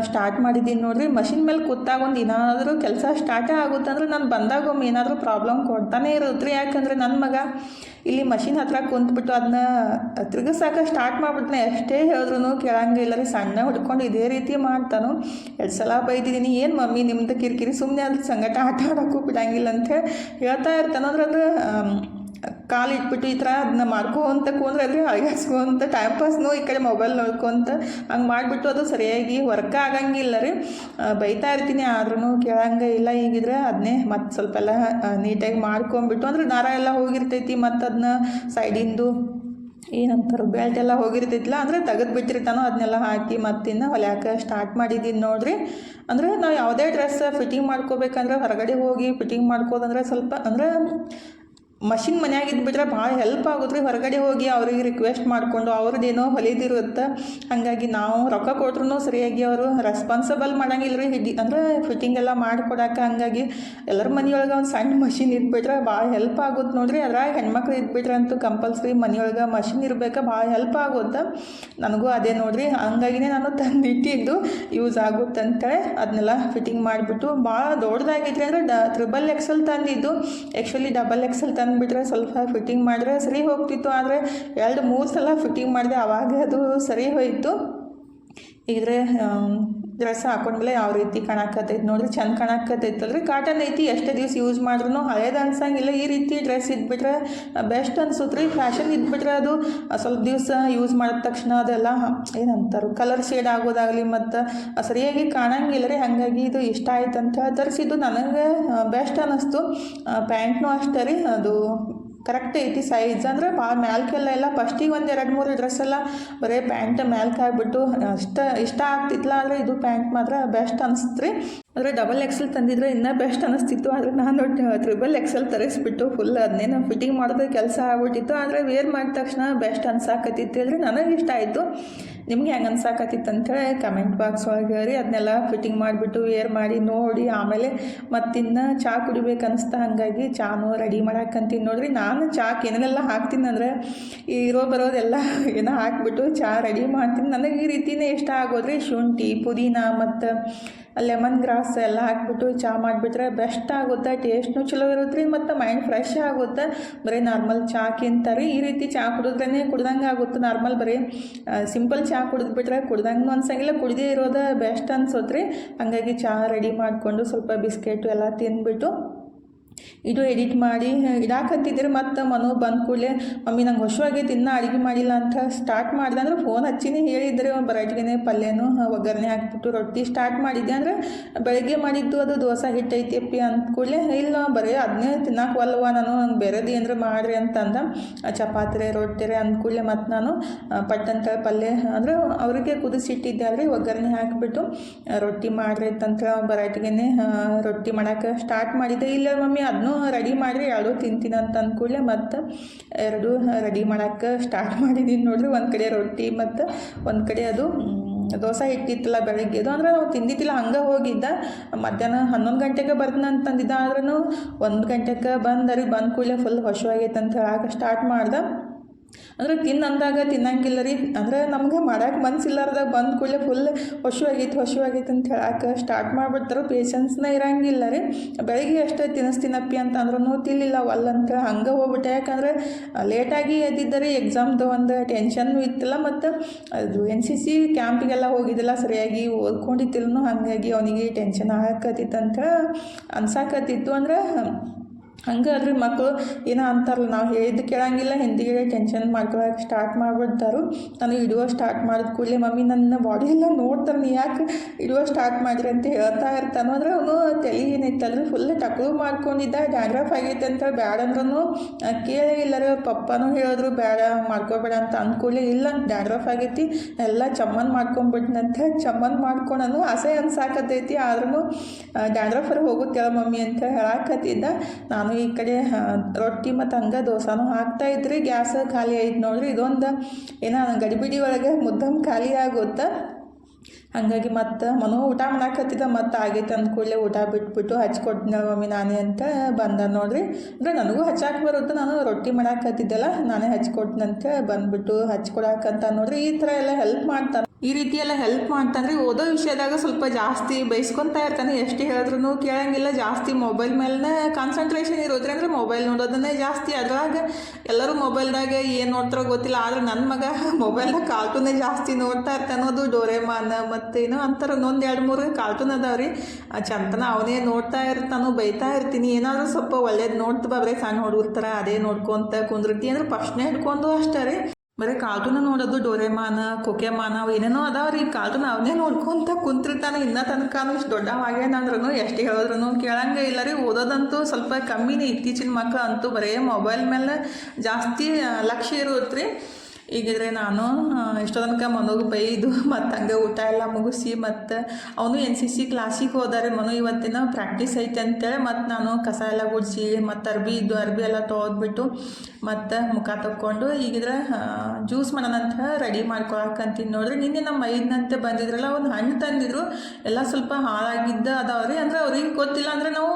ಸ್ಟಾರ್ಟ್ ಮಾಡಿದ್ದೀನಿ ನೋಡಿರಿ. ಮಷಿನ್ ಮೇಲೆ ಕೂತಾಗ ಒಂದು ಏನಾದರೂ ಕೆಲಸ ಸ್ಟಾರ್ಟೇ ಆಗುತ್ತೆ ಅಂದ್ರೆ ನಾನು ಬಂದಾಗ ಒಮ್ಮೆ ಏನಾದರೂ ಪ್ರಾಬ್ಲಮ್ ಕೊಡ್ತಾನೆ ಇರುತ್ತೆ ಯಾಕಂದರೆ ನನ್ನ ಮಗ ಇಲ್ಲಿ ಮಷಿನ್ ಹತ್ರ ಕುಂತ್ಬಿಟ್ಟು ಅದನ್ನ ತಿರುಗಿಸಾಕ ಸ್ಟಾರ್ಟ್ ಮಾಡ್ಬಿಟ್ನೆ. ಎಷ್ಟೇ ಹೇಳಿದ್ರು ಕೇಳಂಗಿಲ್ಲ ರೀ. ಸಣ್ಣ ಹುಡ್ಕೊಂಡು ಇದೇ ರೀತಿ ಮಾಡ್ತಾನು. ಎರಡು ಸಲ ಬೈದಿದ್ದೀನಿ. ಏನು ಮಮ್ಮಿ, ನಿಮ್ದು ಕಿರಿಕಿರಿ ಸುಮ್ಮನೆ ಅದ್ರ ಸಂಗಟ ಆಟ ಆಡೋಕ್ಕೂ ಬಿಡಂಗಿಲ್ಲ ಅಂತ ಹೇಳ್ತಾ ಇರ್ತಾನೆ. ಅಂದ್ರೆ ಅದು ಕಾಲು ಇಟ್ಬಿಟ್ಟು ಈ ಥರ ಅದನ್ನ ಮಾಡ್ಕೊಂತ ಕೂಂದ್ರೆ ಅದೇ ಅಳಗಾಡ್ಸ್ಕೊಂತ ಟೈಮ್ ಪಾಸ್ನು ಈ ಕಡೆ ಮೊಬೈಲ್ ನೋಡ್ಕೊಂತ ಹಂಗೆ ಮಾಡಿಬಿಟ್ಟು ಅದು ಸರಿಯಾಗಿ ವರ್ಕ್ ಆಗಂಗಿಲ್ಲ ರೀ. ಬೈತಾ ಇರ್ತೀನಿ ಆದ್ರೂ ಕೇಳಂಗೆ ಇಲ್ಲ ಈಗಿದ್ರೆ ಅದನ್ನೇ ಮತ್ತು ಸ್ವಲ್ಪ ಎಲ್ಲ ನೀಟಾಗಿ ಮಾಡ್ಕೊಂಬಿಟ್ಟು ಅಂದ್ರೆ ದಾರ ಎಲ್ಲ ಹೋಗಿರ್ತೈತಿ ಮತ್ತು ಅದನ್ನ ಸೈಡಿಂದು ಏನಂತಾರೆ ಬೆಲ್ಟ್ ಎಲ್ಲ ಹೋಗಿರ್ತೈತಿಲ್ಲ ಅಂದರೆ ತೆಗೆದು ಬಿಟ್ಟಿರ್ತಾನೋ ಅದನ್ನೆಲ್ಲ ಹಾಕಿ ಮತ್ತಿನ್ನು ಹೊಲ್ಯಾಕೆ ಸ್ಟಾರ್ಟ್ ಮಾಡಿದ್ದೀನಿ ನೋಡ್ರಿ. ಅಂದರೆ ನಾವು ಯಾವುದೇ ಡ್ರೆಸ್ ಫಿಟ್ಟಿಂಗ್ ಮಾಡ್ಕೋಬೇಕಂದ್ರೆ ಹೊರಗಡೆ ಹೋಗಿ ಫಿಟ್ಟಿಂಗ್ ಮಾಡ್ಕೋದಂದ್ರೆ ಸ್ವಲ್ಪ ಅಂದ್ರೆ ಮಷಿನ್ ಮನ್ಯಾಗ ಇದ್ಬಿಟ್ರೆ ಭಾಳ ಹೆಲ್ಪ್ ಆಗುತ್ತೆ ರೀ ಹೊರಗಡೆ ಹೋಗಿ ಅವ್ರಿಗೆ ರಿಕ್ವೆಸ್ಟ್ ಮಾಡಿಕೊಂಡು ಅವ್ರದ್ದೇನೋ ಹೊಲಿದಿರುತ್ತೆ. ಹಾಗಾಗಿ ನಾವು ರೊಕ್ಕ ಕೊಟ್ರು ಸರಿಯಾಗಿ ಅವರು ರೆಸ್ಪಾನ್ಸಿಬಲ್ ಮಾಡಂಗಿಲ್ಲ ರೀ ಹಿಡಿ ಅಂದರೆ ಫಿಟ್ಟಿಂಗ್ ಎಲ್ಲ ಮಾಡಿಕೊಡಕ್ಕೆ ಹಂಗಾಗಿ ಎಲ್ಲರ ಮನೆಯೊಳಗೆ ಒಂದು ಸಣ್ಣ ಮಷಿನ್ ಇದ್ಬಿಟ್ರೆ ಭಾಳ ಹೆಲ್ಪ್ ಆಗುತ್ತೆ ನೋಡಿರಿ. ಅದ್ರಾಗ ಹೆಣ್ಮಕ್ಳು ಇದ್ಬಿಟ್ರೆ ಅಂತೂ ಕಂಪಲ್ಸರಿ ಮನೆಯೊಳಗೆ ಮಷಿನ್ ಇರಬೇಕು ಭಾಳ ಹೆಲ್ಪ್ ಆಗುತ್ತೆ. ನನಗೂ ಅದೇ ನೋಡಿರಿ. ಹಂಗಾಗಿನೇ ನಾನು ತಂದಿಟ್ಟಿದ್ದು ಯೂಸ್ ಆಗುತ್ತೆ ಅಂತೇಳಿ ಅದನ್ನೆಲ್ಲ ಫಿಟ್ಟಿಂಗ್ ಮಾಡಿಬಿಟ್ಟು ಭಾಳ ದೊಡ್ಡದಾಗಿದ್ರೆ ಅಂದರೆ ಡ ತ್ರಿಬಲ್ ಎಕ್ಸೆಲ್ ತಂದಿದ್ದು. ಆ್ಯಕ್ಚುಲಿ ಡಬಲ್ ಎಕ್ಸೆಲ್ ತಂದುಬಿಟ್ರೆ ಸ್ವಲ್ಪ ಫಿಟ್ಟಿಂಗ್ ಮಾಡಿದ್ರೆ ಸರಿ ಹೋಗ್ತಿತ್ತು. ಆದರೆ ಎರಡು ಮೂರು ಸಲ ಫಿಟ್ಟಿಂಗ್ ಮಾಡಿದೆ ಆವಾಗ ಅದು ಸರಿ ಹೋಯಿತು. ಇದ್ರೆ ಡ್ರೆಸ್ ಹಾಕೊಂಡ್ಮೇಲೆ ಯಾವ ರೀತಿ ಕಾಣಾಕತ್ತೈತೆ ನೋಡ್ರಿ, ಚಂದ ಕಾಣಕತ್ತೈತಲ್ರಿ ಕಾಟನ್ ಐತಿ, ಎಷ್ಟೇ ದಿವಸ ಯೂಸ್ ಮಾಡಿದ್ರು ಹಳೇದು ಅನ್ಸಂಗಿಲ್ಲ. ಈ ರೀತಿ ಡ್ರೆಸ್ ಇದ್ಬಿಟ್ರೆ ಬೆಸ್ಟ್ ಅನ್ಸುತ್ತೆ ರೀ ಫ್ಯಾಷನ್ ಇದ್ಬಿಟ್ರೆ ಅದು ಸ್ವಲ್ಪ ದಿವಸ ಯೂಸ್ ಮಾಡಿದ ತಕ್ಷಣ ಅದೆಲ್ಲ ಏನಂತಾರೆ ಕಲರ್ ಶೇಡ್ ಆಗೋದಾಗಲಿ ಮತ್ತು ಸರಿಯಾಗಿ ಕಾಣಂಗಿಲ್ಲ ರೀ. ಹಾಗಾಗಿ ಇದು ಇಷ್ಟ ಆಯ್ತು ಅಂತ ತರಿಸಿದ್ದು. ನನಗೆ ಬೆಸ್ಟ್ ಅನ್ನಿಸ್ತು ಪ್ಯಾಂಟ್ನೂ ಅಷ್ಟೇ ರೀ. ಅದು ಕರೆಕ್ಟ್ ಐತಿ ಸೈಜ್ ಅಂದ್ರೆ ಭಾಳ ಮ್ಯಾಲ್ಕೆಲ್ಲ ಎಲ್ಲ ಫಸ್ಟಿಗೆ ಒಂದು ಎರಡು ಮೂರು ಡ್ರೆಸ್ ಎಲ್ಲ ಬರೀ ಪ್ಯಾಂಟ್ ಮ್ಯಾಲ್ಕೆ ಆಗಿಬಿಟ್ಟು, ಅಷ್ಟ ಇಷ್ಟ ಆಗ್ತಿತ್ತಲ್ಲ ಆದರೆ ಇದು ಪ್ಯಾಂಟ್ ಮಾತ್ರ ಬೆಸ್ಟ್ ಅನಿಸ್ತು ರೀ ಆದರೆ ಡಬಲ್ ಎಕ್ಸೆಲ್ ತಂದಿದ್ರೆ ಇನ್ನೂ ಬೆಸ್ಟ್ ಅನಿಸ್ತಿತ್ತು. ಆದರೆ ನಾನು ತ್ರಿಬಲ್ ಎಕ್ಸೆಲ್ ತರಿಸ್ಬಿಟ್ಟು ಫುಲ್ ಅದನ್ನೇನು ಫಿಟ್ಟಿಂಗ್ ಮಾಡೋದು ಕೆಲಸ ಆಗ್ಬಿಟ್ಟಿತ್ತು. ಆದರೆ ವೇರ್ ಮಾಡಿದ ತಕ್ಷಣ ಬೆಸ್ಟ್ ಅನ್ಸಾಕತ್ತಿತ್ತು ಅಂದರೆ ನನಗೆ ಇಷ್ಟ ಆಯಿತು. ನಿಮ್ಗೆ ಹೆಂಗೆ ಅನ್ಸಾಕತ್ತಿತ್ತು ಅಂತೇಳಿ ಕಮೆಂಟ್ ಬಾಕ್ಸ್ ಒಳಗೆ ಹೇಳಿ ಅದನ್ನೆಲ್ಲ ಫಿಟ್ಟಿಂಗ್ ಮಾಡಿಬಿಟ್ಟು ವೇರ್ ಮಾಡಿ ನೋಡಿ, ಆಮೇಲೆ ಮತ್ತಿನ್ನು ಚಹಾ ಕುಡಿಬೇಕು ಅನಿಸ್ತಾ ಹಾಗಾಗಿ ಚಾನು ರೆಡಿ ಮಾಡಾಕಂತೀನಿ ನೋಡ್ರಿ. ನಾನು ಚಾಕ್ ಏನೇನೆಲ್ಲ ಹಾಕ್ತೀನಿ ಅಂದ್ರೆ ಇರೋ ಬರೋದೆಲ್ಲ ಏನೋ ಹಾಕ್ಬಿಟ್ಟು ಚಹಾ ರೆಡಿ ಮಾಡ್ತೀನಿ. ನನಗೆ ಈ ರೀತಿನೇ ಇಷ್ಟ ಆಗೋದ್ರಿ. ಶುಂಠಿ, ಪುದೀನ ಮತ್ತು ಲೆಮನ್ ಗ್ರಾಸ್ ಎಲ್ಲ ಹಾಕ್ಬಿಟ್ಟು ಚಹಾ ಮಾಡಿಬಿಟ್ರೆ ಬೆಸ್ಟ್ ಆಗುತ್ತೆ ಟೇಸ್ಟ್ನು ಚಲೋ ಇರುತ್ತೆ ರೀ ಮತ್ತು ಮೈಂಡ್ ಫ್ರೆಶ್ ಆಗುತ್ತೆ. ಬರೀ ನಾರ್ಮಲ್ ಚಹಾಕ್ಕಿಂತ ರೀ ಈ ರೀತಿ ಚಹಾ ಕುಡಿದ್ರೇ ಕುಡ್ದಂಗೆ ಆಗುತ್ತೆ. ನಾರ್ಮಲ್ ಬರೀ ಸಿಂಪಲ್ ಚಹಾ ಕುಡಿದ್ಬಿಟ್ರೆ ಕುಡ್ದಂಗೂ ಅನ್ಸಂಗಿಲ್ಲ ಕುಡಿದೇ ಇರೋದೇ ಬೆಸ್ಟ್ ಅನ್ಸುತ್ತೆ ರೀ. ಹಾಗಾಗಿ ಚಹಾ ರೆಡಿ ಮಾಡಿಕೊಂಡು ಸ್ವಲ್ಪ ಬಿಸ್ಕೆಟು ಎಲ್ಲ ತಿಂದ್ಬಿಟ್ಟು ಇದು ಎಡಿಟ್ ಮಾಡಿ ಇಡಾಕತ್ತಿದ್ರೆ ಮತ್ತು ಮನು ಬಂದ ಕೂಡಲೇ, ಮಮ್ಮಿ, ನಂಗೆ ಹೊಸವಾಗೈತೆ ತಿನ್ನ, ಅಡುಗೆ ಮಾಡಿಲ್ಲ ಅಂತ ಸ್ಟಾರ್ಟ್ ಮಾಡಿದೆ ಅಂದ್ರೆ ಫೋನ್ ಹಚ್ಚಿನೇ ಹೇಳಿದ್ರೆ ಬರಟಿಗೆನೆ ಪಲ್ಯನೂ ಒಗ್ಗರಣೆ ಹಾಕಿಬಿಟ್ಟು ರೊಟ್ಟಿ ಸ್ಟಾರ್ಟ್ ಮಾಡಿದ್ದೆ ಅಂದರೆ ಬೆಳಗ್ಗೆ ಮಾಡಿದ್ದು ಅದು ದೋಸೆ ಹಿಟ್ಟೈತಿ ಅಪ್ಪಿ ಅಂದ ಕೂಡಲೇ, ಇಲ್ಲ, ಬರೀ ಅದನ್ನೇ ತಿನ್ನಕ್ಕೆ ಒಲ್ವ ನಾನು ಬೇರೆದು ಏನಾರ ಮಾಡ್ರಿ ಅಂತಂದ. ಚಪಾತಿ ರೊಟ್ಟಿರೆ ಅಂದ ಕೂಡಲೇ ಮತ್ತು ನಾನು ಪಟ್ಟಂತ ಪಲ್ಯ, ಅಂದರೆ ಅವರಿಗೆ ಕುದಿಸಿಟ್ಟಿದ್ದೆ. ಅಲ್ರಿ ಒಗ್ಗರಣೆ ಹಾಕಿಬಿಟ್ಟು, ರೊಟ್ಟಿ ಮಾಡ್ರಿ ಅಂತಂತ ಬರಾಟಿಗೆನೆ ರೊಟ್ಟಿ ಮಾಡೋಕೆ ಸ್ಟಾರ್ಟ್ ಮಾಡಿದ್ದೆ. ಇಲ್ಲ ಮಮ್ಮಿ ಅದನ್ನೂ ರೆಡಿ ಮಾಡಿರಿ ಎರಡು ತಿಂತೀನಿ ಅಂತ ಅಂದ್ಕೂಡಲೇ ಮತ್ತು ಎರಡು ರೆಡಿ ಮಾಡೋಕ್ಕೆ ಸ್ಟಾರ್ಟ್ ಮಾಡಿದ್ದೀನಿ ನೋಡ್ರಿ. ಒಂದು ಕಡೆ ರೊಟ್ಟಿ ಮತ್ತು ಒಂದು ಕಡೆ ಅದು ದೋಸೆ ಬೆಳಗ್ಗೆ. ಬೆಳಗ್ಗೆದು ಅಂದ್ರೆ ನಾವು ತಿಂದಿದ್ದಿಲ್ಲ, ಹಂಗೆ ಹೋಗಿದ್ದ. ಮಧ್ಯಾಹ್ನ ಹನ್ನೊಂದು ಗಂಟೆಗೆ ಬರ್ತೀನಿ ಅಂತಂದಿದ್ದ ಆದ್ರೂ ಒಂದು ಗಂಟೆಗೆ ಬಂದರಿ. ಬಂದ ಕೂಡಲೇ ಫುಲ್ ಹೊಸವಾಗೈತೆ ಅಂತ ಹೇಳಕ್ಕೆ ಸ್ಟಾರ್ಟ್ ಮಾಡ್ದೆ. ಅಂದ್ರೆ ತಿನ್ನಂದಾಗ ತಿನ್ನಂಗಿಲ್ಲ ರೀ. ಅಂದ್ರೆ ನಮ್ಗೆ ಮಾಡಕ್ಕೆ ಮನಸ್ಸಿಲ್ಲಾರ್ದಾಗ ಬಂದ ಕೂಡಲೇ ಫುಲ್ ಹೊಶುವಾಗೈತೆ ಹೊಶುವಾಗೈತೆ ಅಂತ ಹೇಳಕ್ಕೆ ಸ್ಟಾರ್ಟ್ ಮಾಡಿಬಿಡ್ತಾರೆ ಪೇಷನ್ಸ್ನ ಇರಂಗಿಲ್ಲ ರೀ. ಬೆಳಗ್ಗೆ ಅಷ್ಟೇ ತಿನ್ನಿಸ್ತೀನಪ್ಪಿ ಅಂತ ಅಂದ್ರೂ ತಿನ್ಲಿಲ್ಲ ಒಲ್ಲ ಅಂತ ಹಂಗೆ ಹೋಗ್ಬಿಟ್ಟೆ. ಯಾಕಂದ್ರೆ ಲೇಟಾಗಿ ಎದ್ದಿದ್ದರೆ ಎಕ್ಸಾಮ್ದು ಒಂದು ಟೆನ್ಷನ್ನು ಇತ್ತಲ್ಲ ಮತ್ತು ಅದು ಎನ್ ಸಿ ಸಿ ಕ್ಯಾಂಪಿಗೆಲ್ಲ ಹೋಗಿದ್ದಿಲ್ಲ, ಸರಿಯಾಗಿ ಓದ್ಕೊಂಡಿತ್ತಿಲ್ಲನು ಹಾಗಾಗಿ ಅವನಿಗೆ ಟೆನ್ಷನ್ ಅಂತ ಅನ್ಸಾಕತ್ತಿತ್ತು. ಅಂದ್ರೆ ಹಂಗೆ ಅಲ್ರಿ ಮಕ್ಕಳು ಏನೋ ಅಂತಾರಲ್ಲ, ನಾವು ಹೇಳಿದ್ದು ಕೇಳಂಗಿಲ್ಲ, ಹಿಂದಿಗೆ ಟೆನ್ಷನ್ ಮಾಡ್ಕೊಳಕ್ಕೆ ಸ್ಟಾರ್ಟ್ ಮಾಡ್ಬಿಡ್ತಾರೆ. ನಾನು ಇಡುವ ಸ್ಟಾರ್ಟ್ ಮಾಡಿದ ಕೂಡಲೇ ಮಮ್ಮಿ ನನ್ನ ಬಾಡಿ ಎಲ್ಲ ನೋಡ್ತಾರೆ, ನೀ ಯಾಕೆ ಇಡುವ ಸ್ಟಾರ್ಟ್ ಮಾಡಿರಿ ಅಂತ ಹೇಳ್ತಾ ಇರ್ತಾನೆ ಅಂದ್ರೆ ಅವನು ತಲೆ ಏನೈತಲ್ರಿ ಫುಲ್ ಟಕ್ಳು ಮಾಡ್ಕೊಂಡಿದ್ದ ಡ್ಯಾಂಡ್ರಫ್ ಆಗೈತೆ ಅಂತ ಬೇಡ ಅಂದ್ರೂ ಕೇಳೇ ಇಲ್ಲ ರೀ ಪಪ್ಪನೂ ಹೇಳಿದ್ರು ಬೇಡ ಮಾಡ್ಕೋಬೇಡ ಅಂತ ಅಂದ್ಕೊಳ್ಳಿ ಇಲ್ಲ ಡ್ಯಾಂಡ್ರಫ್ ಆಗೈತಿ, ಎಲ್ಲ ಚಮ್ಮನ್ ಮಾಡ್ಕೊಂಬಿಟ್ನಂತ ಚಮ್ಮನ್ ಮಾಡ್ಕೊಳನು ಆಸೆ ಅನ್ಸಾಕತ್ತೈತಿ ಆದ್ರೂ ಡ್ಯಾಂಡ್ರಫರ್ ಹೋಗುತ್ತೆ ಮಮ್ಮಿ ಅಂತ ಹೇಳಾಕತ್ತಿದ್ದ. ನಾನು ಈ ಕಡೆ ರೊಟ್ಟಿ ಮತ್ತು ಹಂಗೆ ದೋಸಾನು ಹಾಕ್ತಾ ಇದ್ರಿ. ಗ್ಯಾಸ್ ಖಾಲಿ ಆಯ್ತು ನೋಡ್ರಿ. ಇದೊಂದು ಏನೋ ಗಡಿಬಿಡಿ ಒಳಗೆ ಮುದ್ದಮ್ ಖಾಲಿ ಆಗುತ್ತೆ. ಹಾಗಾಗಿ ಮತ್ತು ಮನೋ ಊಟ ಮಾಡಾಕತ್ತಿದ್ದ. ಮತ್ತು ಆಗೈತೆ ಅಂದ ಕೂಡಲೇ ಊಟ ಬಿಟ್ಬಿಟ್ಟು ಹಚ್ಕೊಟ್ನ ಮಮ್ಮಿ ನಾನೇ ಅಂತ ಬಂದ ನೋಡ್ರಿ. ಅಂದರೆ ನನಗೂ ಹಚ್ಚಾಕೆ ಬರುತ್ತೆ. ನಾನು ರೊಟ್ಟಿ ಮಾಡಾಕತ್ತಿದ್ದೆಲ್ಲ. ನಾನೇ ಹಚ್ಕೊಟ್ನಂತ ಬಂದ್ಬಿಟ್ಟು ಹಚ್ಕೊಡಾಕಂತ ನೋಡ್ರಿ. ಈ ಥರ ಎಲ್ಲ ಹೆಲ್ಪ್ ಮಾಡ್ತಾನೆ ಈ ರೀತಿಯೆಲ್ಲ ಹೆಲ್ಪ್ ಮಾಡ್ತಾನೆ ಓದೋ ವಿಷಯದಾಗ ಸ್ವಲ್ಪ ಜಾಸ್ತಿ ಬೈಸ್ಕೊತಾ ಇರ್ತಾನೆ. ಎಷ್ಟು ಹೇಳಿದ್ರು ಕೇಳಂಗಿಲ್ಲ. ಜಾಸ್ತಿ ಮೊಬೈಲ್ ಮೇಲೇ ಕಾನ್ಸಂಟ್ರೇಷನ್ ಇರೋದ್ರಿ ಅಂದರೆ ಮೊಬೈಲ್ ನೋಡೋದನ್ನೇ ಜಾಸ್ತಿ. ಅದ್ರಾಗ ಎಲ್ಲರೂ ಮೊಬೈಲ್ದಾಗ ಏನು ನೋಡ್ತಾರೋ ಗೊತ್ತಿಲ್ಲ. ಆದ್ರೆ ನನ್ನ ಮಗ ಮೊಬೈಲ್ದಾಗ ಕಾರ್ಟೂನೇ ಜಾಸ್ತಿ ನೋಡ್ತಾ ಇರ್ತಾನೆ. ಅದು ಡೋರೆಮಾನ್ ಮತ್ತು ಏನೋ ಅಂತಾರೆ. ಇನ್ನೊಂದು ಎರಡು ಮೂರು ಕಾರ್ಟೂನ್ ಅದಾವ್ರಿ. ಆ ಚಂತನ ಅವನೇ ನೋಡ್ತಾ ಇರ್ತಾನೋ ಬೈತಾ ಇರ್ತೀನಿ. ಏನಾದರೂ ಸ್ವಲ್ಪ ಒಳ್ಳೇದು ನೋಡ್ತಾ ಬರೀ ಸಣ್ಣ ಹುಡುಗರ ಥರ ಅದೇ ನೋಡ್ಕೊತ ಕುಂದಿರ್ತಿ ಅಂದ್ರೆ ಫಸ್ಟ್ನೇ ಹಿಡ್ಕೊಂಡು ಅಷ್ಟೇ ರೀ. ಬರೀ ಕಾರ್ಟೂನ ನೋಡೋದು ಡೋರೆಮಾನ ಕೊಕೆಮಾನ ಅವು ಏನೇನೋ ಅದಾವ ರೀ. ಕಾರ್ಟೂನ್ ಅವನ್ನೇ ನೋಡ್ಕೊಂತ ಕುಂತಿರ್ತಾನೆ ಇನ್ನೂ ತನಕ ಇಷ್ಟು ದೊಡ್ಡವಾಗ್ಯಾನಂದ್ರೂ ಎಷ್ಟು ಹೇಳಿದ್ರು ಕೇಳಂಗೆ ಇಲ್ಲ ರೀ. ಓದೋದಂತೂ ಸ್ವಲ್ಪ ಕಮ್ಮಿನೇ ಇತ್ತೀಚಿನ ಮಕ್ಕಳು ಅಂತೂ ಬರೀ ಮೊಬೈಲ್ ಮೇಲೆ ಜಾಸ್ತಿ ಲಕ್ಷ್ಯ ಇರುತ್ತೆ ರೀ ಈಗಿದ್ರೆ ನಾನು ಎಷ್ಟೋ ತನಕ ಮನೋಗೆ ಬೈದು, ಮತ್ತು ಹಂಗೆ ಊಟ ಎಲ್ಲ ಮುಗಿಸಿ, ಮತ್ತು ಅವನು ಎನ್ ಸಿ ಸಿ ಕ್ಲಾಸಿಗೆ ಹೋದಾರೆ ಮನು ಇವತ್ತಿನ ಪ್ರಾಕ್ಟೀಸ್ ಐತೆ ಅಂತೇಳಿ, ಮತ್ತು ನಾನು ಕಸ ಎಲ್ಲ ಗುಡಿಸಿ, ಮತ್ತು ಅರ್ಬಿ ಇದ್ದು ಅರ್ಬಿ ಎಲ್ಲ ತೊಗೊದ್ಬಿಟ್ಟು ಮತ್ತು ಮುಖ ತಕ್ಕೊಂಡು ಈಗಿದ್ರೆ ಜ್ಯೂಸ್ ಮಾಡೋಣಂತ ರೆಡಿ ಮಾಡ್ಕೊಳಕಂತೀನಿ ನೋಡ್ರಿ. ನಿನ್ನೆ ನಮ್ಮ ಐದನಂತೆ ಬಂದಿದ್ರಲ್ಲ ಒಂದು ಹಣ್ಣು ತಂದಿದ್ರು. ಎಲ್ಲ ಸ್ವಲ್ಪ ಹಾಳಾಗಿದ್ದ ಅದಾವ್ರಿ. ಅಂದ್ರೆ ಅವ್ರಿಗೆ ಗೊತ್ತಿಲ್ಲ, ಅಂದರೆ ನಾವು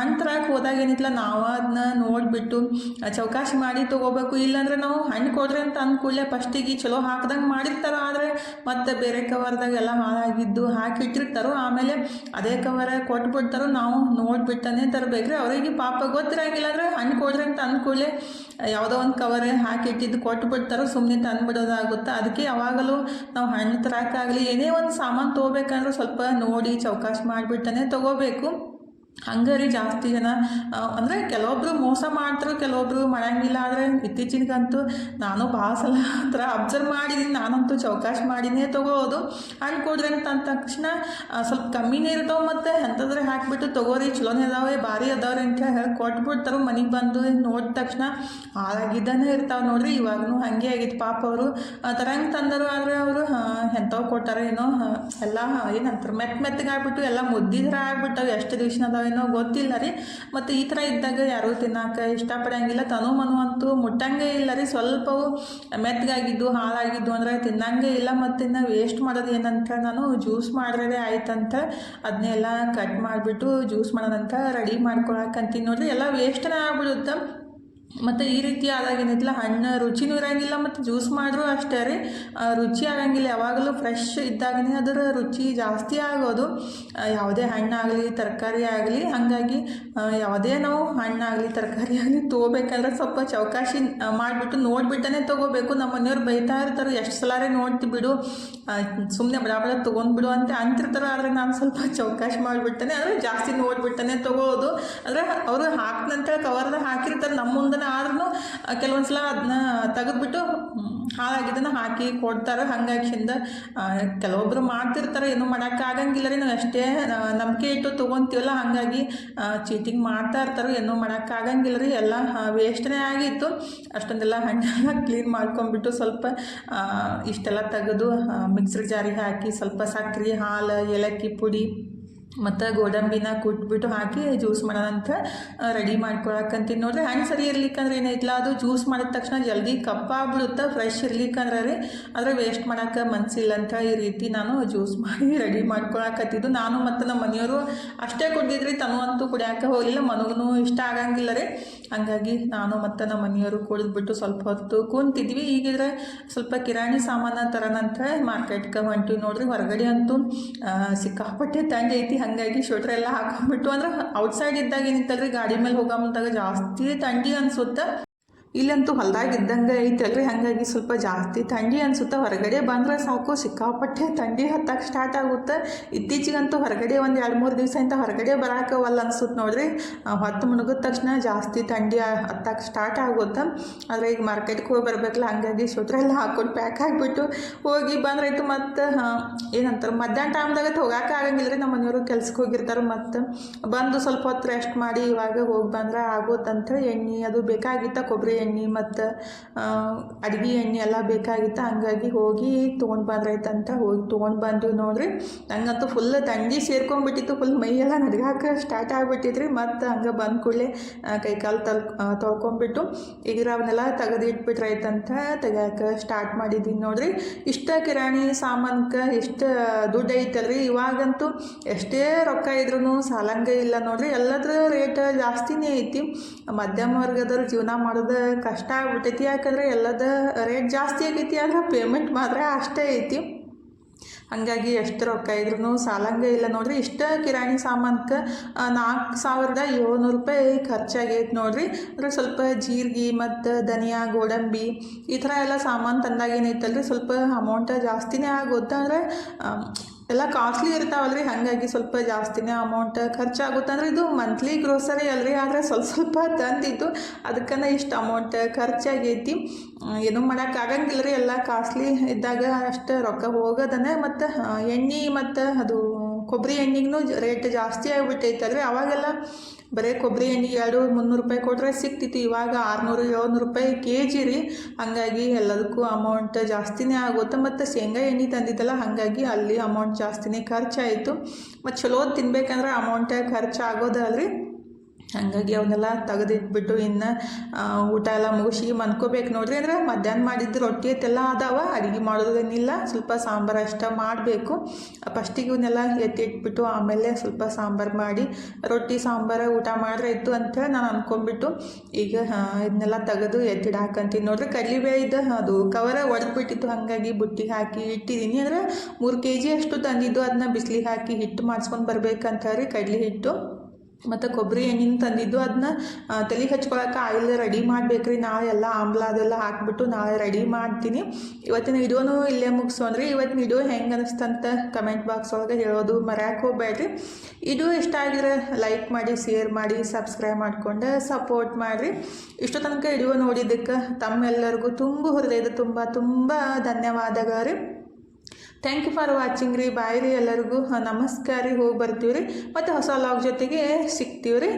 ಹಣ್ಣು ತರಕ್ಕೆ ಹೋದಾಗ ಏನಿತ್ತಲ್ಲ ನಾವು ಅದನ್ನ ನೋಡಿಬಿಟ್ಟು ಚೌಕಾಶಿ ಮಾಡಿ ತೊಗೋಬೇಕು, ಇಲ್ಲಾಂದ್ರೆ ನಾವು ಹಣ್ಣು ಕೊಡ್ರಿ ಅಂತ ಅಂದ್ಕೂಡಲೇ ಫಸ್ಟಿಗೆ ಚಲೋ ಹಾಕ್ದಂಗೆ ಮಾಡಿರ್ತಾರೆ, ಆದರೆ ಮತ್ತೆ ಬೇರೆ ಕವರ್ದಾಗ ಎಲ್ಲ ಹಾಳಾಗಿದ್ದು ಹಾಕಿಟ್ಟಿರ್ತಾರೋ, ಆಮೇಲೆ ಅದೇ ಕವರ ಕೊಟ್ಬಿಡ್ತಾರೋ, ನಾವು ನೋಡ್ಬಿಟ್ಟನೆ ತರಬೇಕ್ರಿ. ಅವರಿಗೆ ಪಾಪ ಗೊತ್ತಿರಂಗಿಲ್ಲ ಅಂದರೆ ಹಣ್ಣು ಕೊಡ್ರಿ ಅಂತ ಅಂದ್ಕೂಡಲೇ ಯಾವುದೋ ಒಂದು ಕವರ್ ಹಾಕಿಟ್ಟಿದ್ದು ಕೊಟ್ಟು ಬಿಡ್ತಾರೋ ಸುಮ್ಮನೆ ತಂದ್ಬಿಡೋದಾಗುತ್ತೆ. ಅದಕ್ಕೆ ಯಾವಾಗಲೂ ನಾವು ಹಣ್ಣು ತರಕಾಗಲಿ ಏನೇ ಒಂದು ಸಾಮಾನು ತೊಗೋಬೇಕಂದ್ರೆ ಸ್ವಲ್ಪ ನೋಡಿ ಚೌಕಾಸಿ ಮಾಡಿಬಿಟ್ಟನೇ ತೊಗೋಬೇಕು. ಹಂಗೆ ರೀ ಜಾಸ್ತಿ ಜನ. ಅಂದರೆ ಕೆಲವೊಬ್ಬರು ಮೋಸ ಮಾಡ್ತಾರೆ, ಕೆಲವೊಬ್ರು ಮಾಡಂಗಿಲ್ಲ. ಆದರೆ ಇತ್ತೀಚಿನಗಂತೂ ನಾನು ಭಾಳ ಸಲ ಹತ್ರ ಅಬ್ಸರ್ವ್ ಮಾಡಿದ್ದೀನಿ ನಾನಂತೂ ಚೌಕಾಶ್ ಮಾಡಿನೇ ತೊಗೋದು. ಹಣ್ಣು ಕೊಡ್ರಿ ಅಂತ ಅಂದ ತಕ್ಷಣ ಸ್ವಲ್ಪ ಕಮ್ಮಿನೇ ಇರ್ತಾವೆ ಮತ್ತು ಎಂಥದ್ರೆ ಹಾಕಿಬಿಟ್ಟು ತೊಗೋರಿ, ಚಲೋನೇ ಅದಾವೆ, ಭಾರಿ ಅದಾವ್ರಿ ಅಂತ ಹೇಳಿ ಕೊಟ್ಬಿಡ್ತಾರೆ. ಮನೆಗೆ ಬಂದು ನೋಡಿದ ತಕ್ಷಣ ಹಾಳಾಗಿದ್ದಾನೆ ಇರ್ತಾವೆ ನೋಡ್ರಿ. ಇವಾಗೂ ಹಾಗೆ ಆಗಿತ್ತು ಪಾಪ ಅವರು. ತರಂಗೆ ತಂದರು ಆದರೆ ಅವರು? ಎಂಥವು ಕೊಟ್ಟಾರ ಏನೋ ಎಲ್ಲ, ಏನಂತಾರೆ ಮೆತ್ತ ಮೆತ್ತಗೆ ಆಗ್ಬಿಟ್ಟು ಎಲ್ಲ ಮುದ್ದಿದ್ರೆ ಥರ ಆಗ್ಬಿಟ್ಟವು. ಎಷ್ಟು ದಿವ್ಸ ಅದಾವೇನೋ ಗೊತ್ತಿಲ್ಲ ರೀ. ಮತ್ತು ಈ ಥರ ಇದ್ದಾಗ ಯಾರೂ ತಿನ್ನಕ್ಕೆ ಇಷ್ಟಪಡೋಂಗಿಲ್ಲ. ತನು ಮನು ಅಂತೂ ಮುಟ್ಟಂಗೆ ಇಲ್ಲ ರೀ. ಸ್ವಲ್ಪವು ಮೆತ್ತಗಾಗಿದ್ದು, ಹಾಳಾಗಿದ್ದು ಅಂದರೆ ತಿನ್ನಂಗೆ ಇಲ್ಲ. ಮತ್ತು ಇನ್ನು ವೇಸ್ಟ್ ಮಾಡೋದು ಏನಂತ ನಾನು ಜ್ಯೂಸ್ ಮಾಡಿದ್ರೆ ಆಯ್ತಂತ ಅದನ್ನೆಲ್ಲ ಕಟ್ ಮಾಡಿಬಿಟ್ಟು ಜ್ಯೂಸ್ ಮಾಡೋದಂತ ರೆಡಿ ಮಾಡ್ಕೊಳಕಂತೀನಿ ನೋಡಿರಿ. ಎಲ್ಲ ವೇಸ್ಟನೇ ಆಗ್ಬಿಡುತ್ತೆ. ಮತ್ತು ಈ ರೀತಿ ಆದಾಗ ಏನೈತಿಲ್ಲ ಹಣ್ಣು ರುಚಿನೂ ಇರೋಂಗಿಲ್ಲ, ಮತ್ತು ಜ್ಯೂಸ್ ಮಾಡಿದ್ರೂ ಅಷ್ಟೇ ರೀ. ರುಚಿ ಆಗಂಗಿಲ್ಲ. ಯಾವಾಗಲೂ ಫ್ರೆಶ್ ಇದ್ದಾಗನೇ ಅದರ ರುಚಿ ಜಾಸ್ತಿ ಆಗೋದು. ಯಾವುದೇ ಹಣ್ಣಾಗಲಿ ತರಕಾರಿ ಆಗಲಿ, ಹಾಗಾಗಿ ಯಾವುದೇ ನಾವು ಹಣ್ಣಾಗಲಿ ತರಕಾರಿ ಆಗಲಿ ತೊಗೋಬೇಕಂದ್ರೆ ಸ್ವಲ್ಪ ಚೌಕಾಶಿ ಮಾಡಿಬಿಟ್ಟು ನೋಡಿಬಿಟ್ಟನೇ ತೊಗೋಬೇಕು. ನಮ್ಮ ಮನೆಯವ್ರು ಬೈತಾ ಇರ್ತಾರೆ, ಎಷ್ಟು ಸಲಾರೇ ನೋಡ್ತಿ ಬಿಡು. ಸುಮ್ಮನೆ ಬಡ ಬಡ ತೊಗೊಂಡ್ಬಿಡು ಅಂತ ಅಂತಿರ್ತಾರೆ. ಆದರೆ ನಾನು ಸ್ವಲ್ಪ ಚೌಕಾಶಿ ಮಾಡಿಬಿಟ್ಟನೆ ಅಂದರೆ ಜಾಸ್ತಿ ನೋಡಿಬಿಟ್ಟನೆ ತೊಗೋದು. ಅಂದರೆ ಅವರು ಹಾಕ್ನಂತೇಳಿ ಕವರ್ದಾಗ ಹಾಕಿರ್ತಾರೆ. ನಮ್ಮ ಮುಂದೆನೇ ಆದ್ರೂ ಕೆಲವೊಂದು ಸಲ ಅದನ್ನ ತೆಗೆದ್ಬಿಟ್ಟು ಹಾಳಾಗಿದ್ದನ್ನು ಹಾಕಿ ಕೊಡ್ತಾರೆ, ಹಾಗಾಗಿ ಶಿಂದ ಕೆಲವೊಬ್ಬರು ಮಾಡ್ತಿರ್ತಾರೆ, ಏನು ಮಾಡೋಕ್ಕಾಗಂಗಿಲ್ಲ ರೀ ನಾವು ಅಷ್ಟೇ ನಂಬಿಕೆ ಇಟ್ಟು ತೊಗೊತೀವಲ್ಲ, ಹಾಗಾಗಿ ಚೀಟಿಂಗ್ ಮಾಡ್ತಾ ಇರ್ತಾರೆ, ಏನೂ ಮಾಡೋಕ್ಕಾಗಂಗಿಲ್ಲ ರೀ ಎಲ್ಲ ವೇಸ್ಟ್ನೇ ಆಗಿತ್ತು. ಅಷ್ಟೊಂದೆಲ್ಲ ಹಣ್ಣೆಲ್ಲ ಕ್ಲೀನ್ ಮಾಡ್ಕೊಂಬಿಟ್ಟು ಸ್ವಲ್ಪ ಇಷ್ಟೆಲ್ಲ ತೆಗೆದು ಮಿಕ್ಸರ್ ಜಾರಿಗೆ ಹಾಕಿ, ಸ್ವಲ್ಪ ಸಕ್ಕರೆ ಹಾಲು, ಏಲಕ್ಕಿ ಪುಡಿ ಮತ್ತು ಗೋಡಂಬಿನ ಕುಟ್ಬಿಟ್ಟು ಹಾಕಿ ಜ್ಯೂಸ್ ಮಾಡೋಣಂತ. ರೆಡಿ ಮಾಡ್ಕೊಳಕ್ಕಂತೀನಿ. ನೋಡ್ರಿ ಹ್ಯಾಂಗೆ ಸರಿ ಇರ್ಲಿಕ್ಕಂದ್ರೆ ಏನೈತಿಲ್ಲ ಅದು ಜ್ಯೂಸ್ ಮಾಡಿದ ತಕ್ಷಣ ಜಲ್ದಿ ಕಪ್ಪಾಗ್ಬಿಡುತ್ತೆ ಫ್ರೆಶ್ ಇರ್ಲಿಕ್ಕಂದ್ರೆ ರೀ. ಆದರೆ ವೇಸ್ಟ್ ಮಾಡೋಕ್ಕೆ ಮನಸ್ಸಿಲ್ಲ ಅಂತ ಈ ರೀತಿ ನಾನು ಜ್ಯೂಸ್ ಮಾಡಿ ರೆಡಿ ಮಾಡ್ಕೊಳಕತ್ತಿದ್ದು. ನಾನು ಮತ್ತು ನಮ್ಮ ಮನೆಯವರು ಅಷ್ಟೇ ಕುಡ್ದಿದ್ರಿ, ತನು ಅಂತೂ ಕುಡಿಯೋಕೆ ಹೋಗಿಲ್ಲ ಮನಗೂ ಇಷ್ಟ ಆಗಂಗಿಲ್ಲ ರೀ. ಹಂಗಾಗಿ ನಾನು ಮತ್ತು ನಮ್ಮ ಮನೆಯವರು ಕುಳಿದ್ಬಿಟ್ಟು ಸ್ವಲ್ಪ ಹೊತ್ತು ಕುಂತಿದ್ವಿ. ಈಗಿದ್ರೆ ಸ್ವಲ್ಪ ಕಿರಾಣಿ ಸಾಮಾನು ತರೋಣಂತ ಮಾರ್ಕೆಟ್ಗೆ ಹೊಂಟಿವಿ ನೋಡ್ರಿ. ಹೊರಗಡೆ ಅಂತೂ ಸಿಕ್ಕಾಪಟ್ಟೆ ತಂಡಿ ಐತಿ. ಹಾಗಾಗಿ ಶೋಟ್ರ್ ಎಲ್ಲ ಹಾಕೊಂಡ್ಬಿಟ್ಟು ಅಂದ್ರೆ ಔಟ್ಸೈಡ್ ಇದ್ದಾಗ ಏನಿತ್ತಲ್ರಿ ಗಾಡಿ ಮೇಲೆ ಹೋಗೋ ಜಾಸ್ತಿ ತಂಡಿ ಅನ್ಸುತ್ತೆ. ಇಲ್ಲಂತೂ ಹೊಲ್ದಾಗ ಇದ್ದಂಗೆ ಐತಲ್ರಿ, ಹಾಗಾಗಿ ಸ್ವಲ್ಪ ಜಾಸ್ತಿ ಥಂಡಿ ಅನ್ಸುತ್ತೆ. ಹೊರಗಡೆ ಬಂದ್ರೆ ಸಾಕು, ಸಿಕ್ಕಾಪಟ್ಟೆ ಥಂಡಿ ಹತ್ತಕ್ಕೆ ಸ್ಟಾರ್ಟ್ ಆಗುತ್ತೆ. ಇತ್ತೀಚಿಗಂತೂ ಹೊರಗಡೆ ಒಂದು ಎರಡು ಮೂರು ದಿವಸ ಇಂತ ಹೊರಗಡೆ ಬರಾಕ ಒಲ್ಲ ಅನ್ಸುತ್ತೆ ನೋಡ್ರಿ. ಹೊತ್ತು ಮುಳುಗಿದ ತಕ್ಷಣ ಜಾಸ್ತಿ ಥಂಡಿ ಹತ್ತಕ್ಕೆ ಸ್ಟಾರ್ಟ್ ಆಗುತ್ತೆ. ಆದರೆ ಈಗ ಮಾರ್ಕೆಟ್ಗೆ ಹೋಗಿ ಬರ್ಬೇಕಲ್ಲ, ಹಾಗಾಗಿ ಎಲ್ಲ ಹಾಕ್ಕೊಂಡು ಪ್ಯಾಕ್ ಆಗಿಬಿಟ್ಟು ಹೋಗಿ ಬಂದ್ರಾಯ್ತು ಮತ್ತು ಏನಂತಾರೆ, ಮಧ್ಯಾಹ್ನ ಟೈಮ್ದಾಗ ಹೋಗಕ್ಕೆ ಆಗಂಗಿಲ್ಲ ರೀ ನಮ್ಮ ಮನೆಯವರು ಕೆಲ್ಸಕ್ಕೆ ಹೋಗಿರ್ತಾರೆ ಮತ್ತು. ಬಂದು ಸ್ವಲ್ಪ ಹೊತ್ತು ರೆಸ್ಟ್ ಮಾಡಿ ಇವಾಗ ಹೋಗಿ ಬಂದ್ರೆ ಆಗೋದಂತ ಎಣ್ಣೆ ಅದು ಬೇಕಾಗಿತ್ತ ಕೊಬ್ಬರಿ ಎಣ್ಣೆ ಮತ್ತು ಅಡುಗೆ ಎಣ್ಣೆ ಎಲ್ಲ ಬೇಕಾಗಿತ್ತು, ಹಂಗಾಗಿ ಹೋಗಿ ತೊಗೊಂಡು ಬಂದ್ರೈತಂತ ಹೋಗಿ ತೊಗೊಂಡು ಬಂದ್ವಿ ನೋಡ್ರಿ. ನಂಗಂತೂ ಫುಲ್ ತಂಗಿ ಸೇರ್ಕೊಂಡ್ಬಿಟ್ಟಿತ್ತು ಫುಲ್ ಮೈಯೆಲ್ಲ ನಡ್ಗಾಕ ಸ್ಟಾರ್ಟ್ ಆಗಿಬಿಟ್ಟಿದ್ರಿ ಮತ್ತು ಹಂಗೆ ಬಂದ ಕೂಡಲೇ ಕೈಕಾಲು ತಲ್ ತೊಳ್ಕೊಂಬಿಟ್ಟು ಈಗ ಅವನ್ನೆಲ್ಲ ತೆಗೆದಿಟ್ಬಿಟ್ರಾಯ್ತಂತ ಇಟ್ಬಿಟ್ರೈತಂತ ತೆಗಿಯೋಕೆ ಸ್ಟಾರ್ಟ್ ಮಾಡಿದ್ದೀನಿ ನೋಡ್ರಿ. ಇಷ್ಟ ಕಿರಾಣಿ ಸಾಮಾನ್ಗೆ ಎಷ್ಟು ದುಡ್ಡು ಐತಲ್ರಿ. ಇವಾಗಂತೂ ಎಷ್ಟೇ ರೊಕ್ಕ ಇದ್ರೂ ಸಾಲಂಗೆ ಇಲ್ಲ ನೋಡ್ರಿ. ಎಲ್ಲದರ ರೇಟ್ ಜಾಸ್ತಿನೇ ಐತಿ. ಮಧ್ಯಮ ವರ್ಗದವ್ರು ಜೀವನ ಮಾಡೋದು ಕಷ್ಟ ಆಗ್ಬಿಟ್ಟೈತಿ ಯಾಕಂದ್ರೆ ಎಲ್ಲದ ರೇಟ್ ಜಾಸ್ತಿ ಆಗೈತಿ. ಆದ್ರೆ ಪೇಮೆಂಟ್ ಮಾತ್ರ ಅಷ್ಟೇ ಐತಿ. ಹಾಗಾಗಿ ಎಷ್ಟು ರೊಕ್ಕ ಇದ್ರೂ ಸಾಲಂಗೆ ಇಲ್ಲ. ನೋಡ್ರಿ, ಇಷ್ಟ ಕಿರಾಣಿ ಸಾಮಾನ್ಗೆ ನಾಲ್ಕು ಸಾವಿರದ ಏಳ್ನೂರು ರೂಪಾಯಿ ಖರ್ಚಾಗೈತೆ ನೋಡ್ರಿ. ಅಂದ್ರೆ ಸ್ವಲ್ಪ ಜೀರಿಗೆ ಮತ್ತು ಧನಿಯಾ, ಗೋಡಂಬಿ, ಈ ಥರ ಎಲ್ಲ ಸಾಮಾನು ತಂದಾಗ ಏನೈತಲ್ರಿ ಸ್ವಲ್ಪ ಅಮೌಂಟ್ ಜಾಸ್ತಿನೇ ಆಗುತ್ತೆ ಅಂದರೆ ಎಲ್ಲ ಕಾಸ್ಟ್ಲಿ ಇರ್ತಾವಲ್ರಿ, ಹಾಗಾಗಿ ಸ್ವಲ್ಪ ಜಾಸ್ತಿನೇ ಅಮೌಂಟ್ ಖರ್ಚಾಗುತ್ತೆ. ಅಂದ್ರೆ ಇದು ಮಂತ್ಲಿ ಗ್ರೋಸರಿ ಅಲ್ರಿ, ಆದರೆ ಸ್ವಲ್ಪ ಸ್ವಲ್ಪ ತಂದಿದ್ದು ಅದಕ್ಕನ್ನ ಇಷ್ಟು ಅಮೌಂಟ್ ಖರ್ಚಾಗೈತಿ. ಏನು ಏನೂ ಮಾಡೋಕ್ಕಾಗಂಗಿಲ್ಲ ರೀ ಎಲ್ಲ ಕಾಸ್ಟ್ಲಿ ಇದ್ದಾಗ ಅಷ್ಟು ರೊಕ್ಕ ಹೋಗೋದನ್ನೇ. ಮತ್ತು ಎಣ್ಣೆ ಮತ್ತು ಅದು ಕೊಬ್ಬರಿ ಎಣ್ಣೆಗೂ ರೇಟ್ ಜಾಸ್ತಿ ಆಗಿಬಿಟ್ಟೈತಲ್ರಿ. ಅವಾಗೆಲ್ಲ ಬರೀ ಕೊಬ್ಬರಿ ಎಣ್ಣೆ ಎರಡು ಮುನ್ನೂರು ರೂಪಾಯಿ ಕೊಟ್ಟರೆ ಸಿಕ್ತಿತ್ತು ಇವಾಗ ಆರುನೂರು, ಏಳ್ನೂರು ರೂಪಾಯಿ ಕೆ ಜಿ ರೀ. ಹಾಗಾಗಿ ಎಲ್ಲದಕ್ಕೂ ಅಮೌಂಟ್ ಜಾಸ್ತಿನೇ ಆಗುತ್ತೆ ಮತ್ತು ಶೇಂಗಾ ಎಣ್ಣೆ ತಂದಿದ್ದಲ್ಲ, ಹಾಗಾಗಿ ಅಲ್ಲಿ ಅಮೌಂಟ್ ಜಾಸ್ತಿನೇ ಖರ್ಚಾಯಿತು. ಮತ್ತು ಚಲೋ ತಿನ್ಬೇಕಂದ್ರೆ ಅಮೌಂಟ್ ಆಗೋದಲ್ರಿ ಹಾಗಾಗಿ ಅವನ್ನೆಲ್ಲ ತೆಗೆದಿಟ್ಬಿಟ್ಟು ಇನ್ನು ಊಟ ಎಲ್ಲ ಮುಗಿಸಿ ಮನ್ಕೋಬೇಕು ನೋಡ್ರಿ ಅಂದರೆ ಮಧ್ಯಾಹ್ನ ಮಾಡಿದ್ದು ರೊಟ್ಟಿ ಎತ್ತೆಲ್ಲ ಅದಾವ, ಅಡುಗೆ ಮಾಡೋದೇನಿಲ್ಲ ಸ್ವಲ್ಪ ಸಾಂಬಾರು ಅಷ್ಟ ಮಾಡಬೇಕು. ಫಸ್ಟಿಗೆ ಇವನ್ನೆಲ್ಲ ಎತ್ತಿಟ್ಬಿಟ್ಟು ಆಮೇಲೆ ಸ್ವಲ್ಪ ಸಾಂಬಾರು ಮಾಡಿ, ರೊಟ್ಟಿ ಸಾಂಬಾರು ಊಟ ಮಾಡಿದ್ರೆ ಇತ್ತು ಅಂತೇಳಿ ನಾನು ಅನ್ಕೊಂಡ್ಬಿಟ್ಟು, ಈಗ ಇದನ್ನೆಲ್ಲ ತೆಗೆದು ಎತ್ತಿಡಾಕಂತೀನಿ ನೋಡ್ರಿ. ಇದು ಅದು ಕವರ ಒಡೆದ್ಬಿಟ್ಟಿತ್ತು, ಹಾಗಾಗಿ ಬುಟ್ಟಿಗೆ ಹಾಕಿ ಇಟ್ಟಿದ್ದೀನಿ ಅಂದರೆ ಮೂರು ಕೆ ಜಿ ಅಷ್ಟು ತಂದಿದ್ದು ಅದನ್ನ ಬಿಸಿಲಿಗೆ ಹಾಕಿ ಹಿಟ್ಟು ಮಾಡಿಸ್ಕೊಂಡು ಬರ್ಬೇಕಂತ ರೀ ಕಡಲೆ ಹಿಟ್ಟು. ಮತ್ತು ಕೊಬ್ಬರಿ ಎಣ್ಣೆನ ತಂದಿದ್ದು ಅದನ್ನ ತಲೆ ಹಚ್ಕೊಳಕ್ಕೆ ಆಯಿಲ್ ರೆಡಿ ಮಾಡ್ಬೇಕ್ರಿ. ನಾಳೆ ಎಲ್ಲ ಆಮ್ಲ ಅದೆಲ್ಲ ಹಾಕ್ಬಿಟ್ಟು ನಾಳೆ ರೆಡಿ ಮಾಡ್ತೀನಿ. ಇವತ್ತಿನ ವಿಡಿಯೋನು ಇಲ್ಲೇ ಮುಗಿಸೋನ್ರಿ ಇವತ್ತಿನ ವಿಡಿಯೋ ಹೆಂಗೆ ಅನಿಸ್ತಂತ ಕಮೆಂಟ್ ಬಾಕ್ಸ್ ಒಳಗೆ ಹೇಳೋದು ಮರ್ಯಾಕೆ ಹೋಗ್ಬೇಡ್ರಿ. ಇದು ಇಷ್ಟ ಆಗಿದ್ರೆ ಲೈಕ್ ಮಾಡಿ, ಶೇರ್ ಮಾಡಿ, ಸಬ್ಸ್ಕ್ರೈಬ್ ಮಾಡಿಕೊಂಡು ಸಪೋರ್ಟ್ ಮಾಡಿರಿ. ಇಷ್ಟು ತನಕ ವಿಡಿಯೋ ನೋಡಿದ್ದಕ್ಕೆ ತಮ್ಮೆಲ್ಲರಿಗೂ ತುಂಬ ಹೃದಯದ ತುಂಬ ತುಂಬ ಧನ್ಯವಾದಗಳು ರೀ. ಥ್ಯಾಂಕ್ ಯು ಫಾರ್ ವಾಚಿಂಗ್ ರೀ. ಬಾಯ್ ರೀ ಎಲ್ಲರಿಗೂ. ನಮಸ್ಕಾರ ರೀ. ಹೋಗಿ ಬರ್ತೀವಿ ರೀ. ಮತ್ತು ಹೊಸ ಲಾಗ್ ಜೊತೆಗೆ ಸಿಗ್ತೀವಿ ರೀ.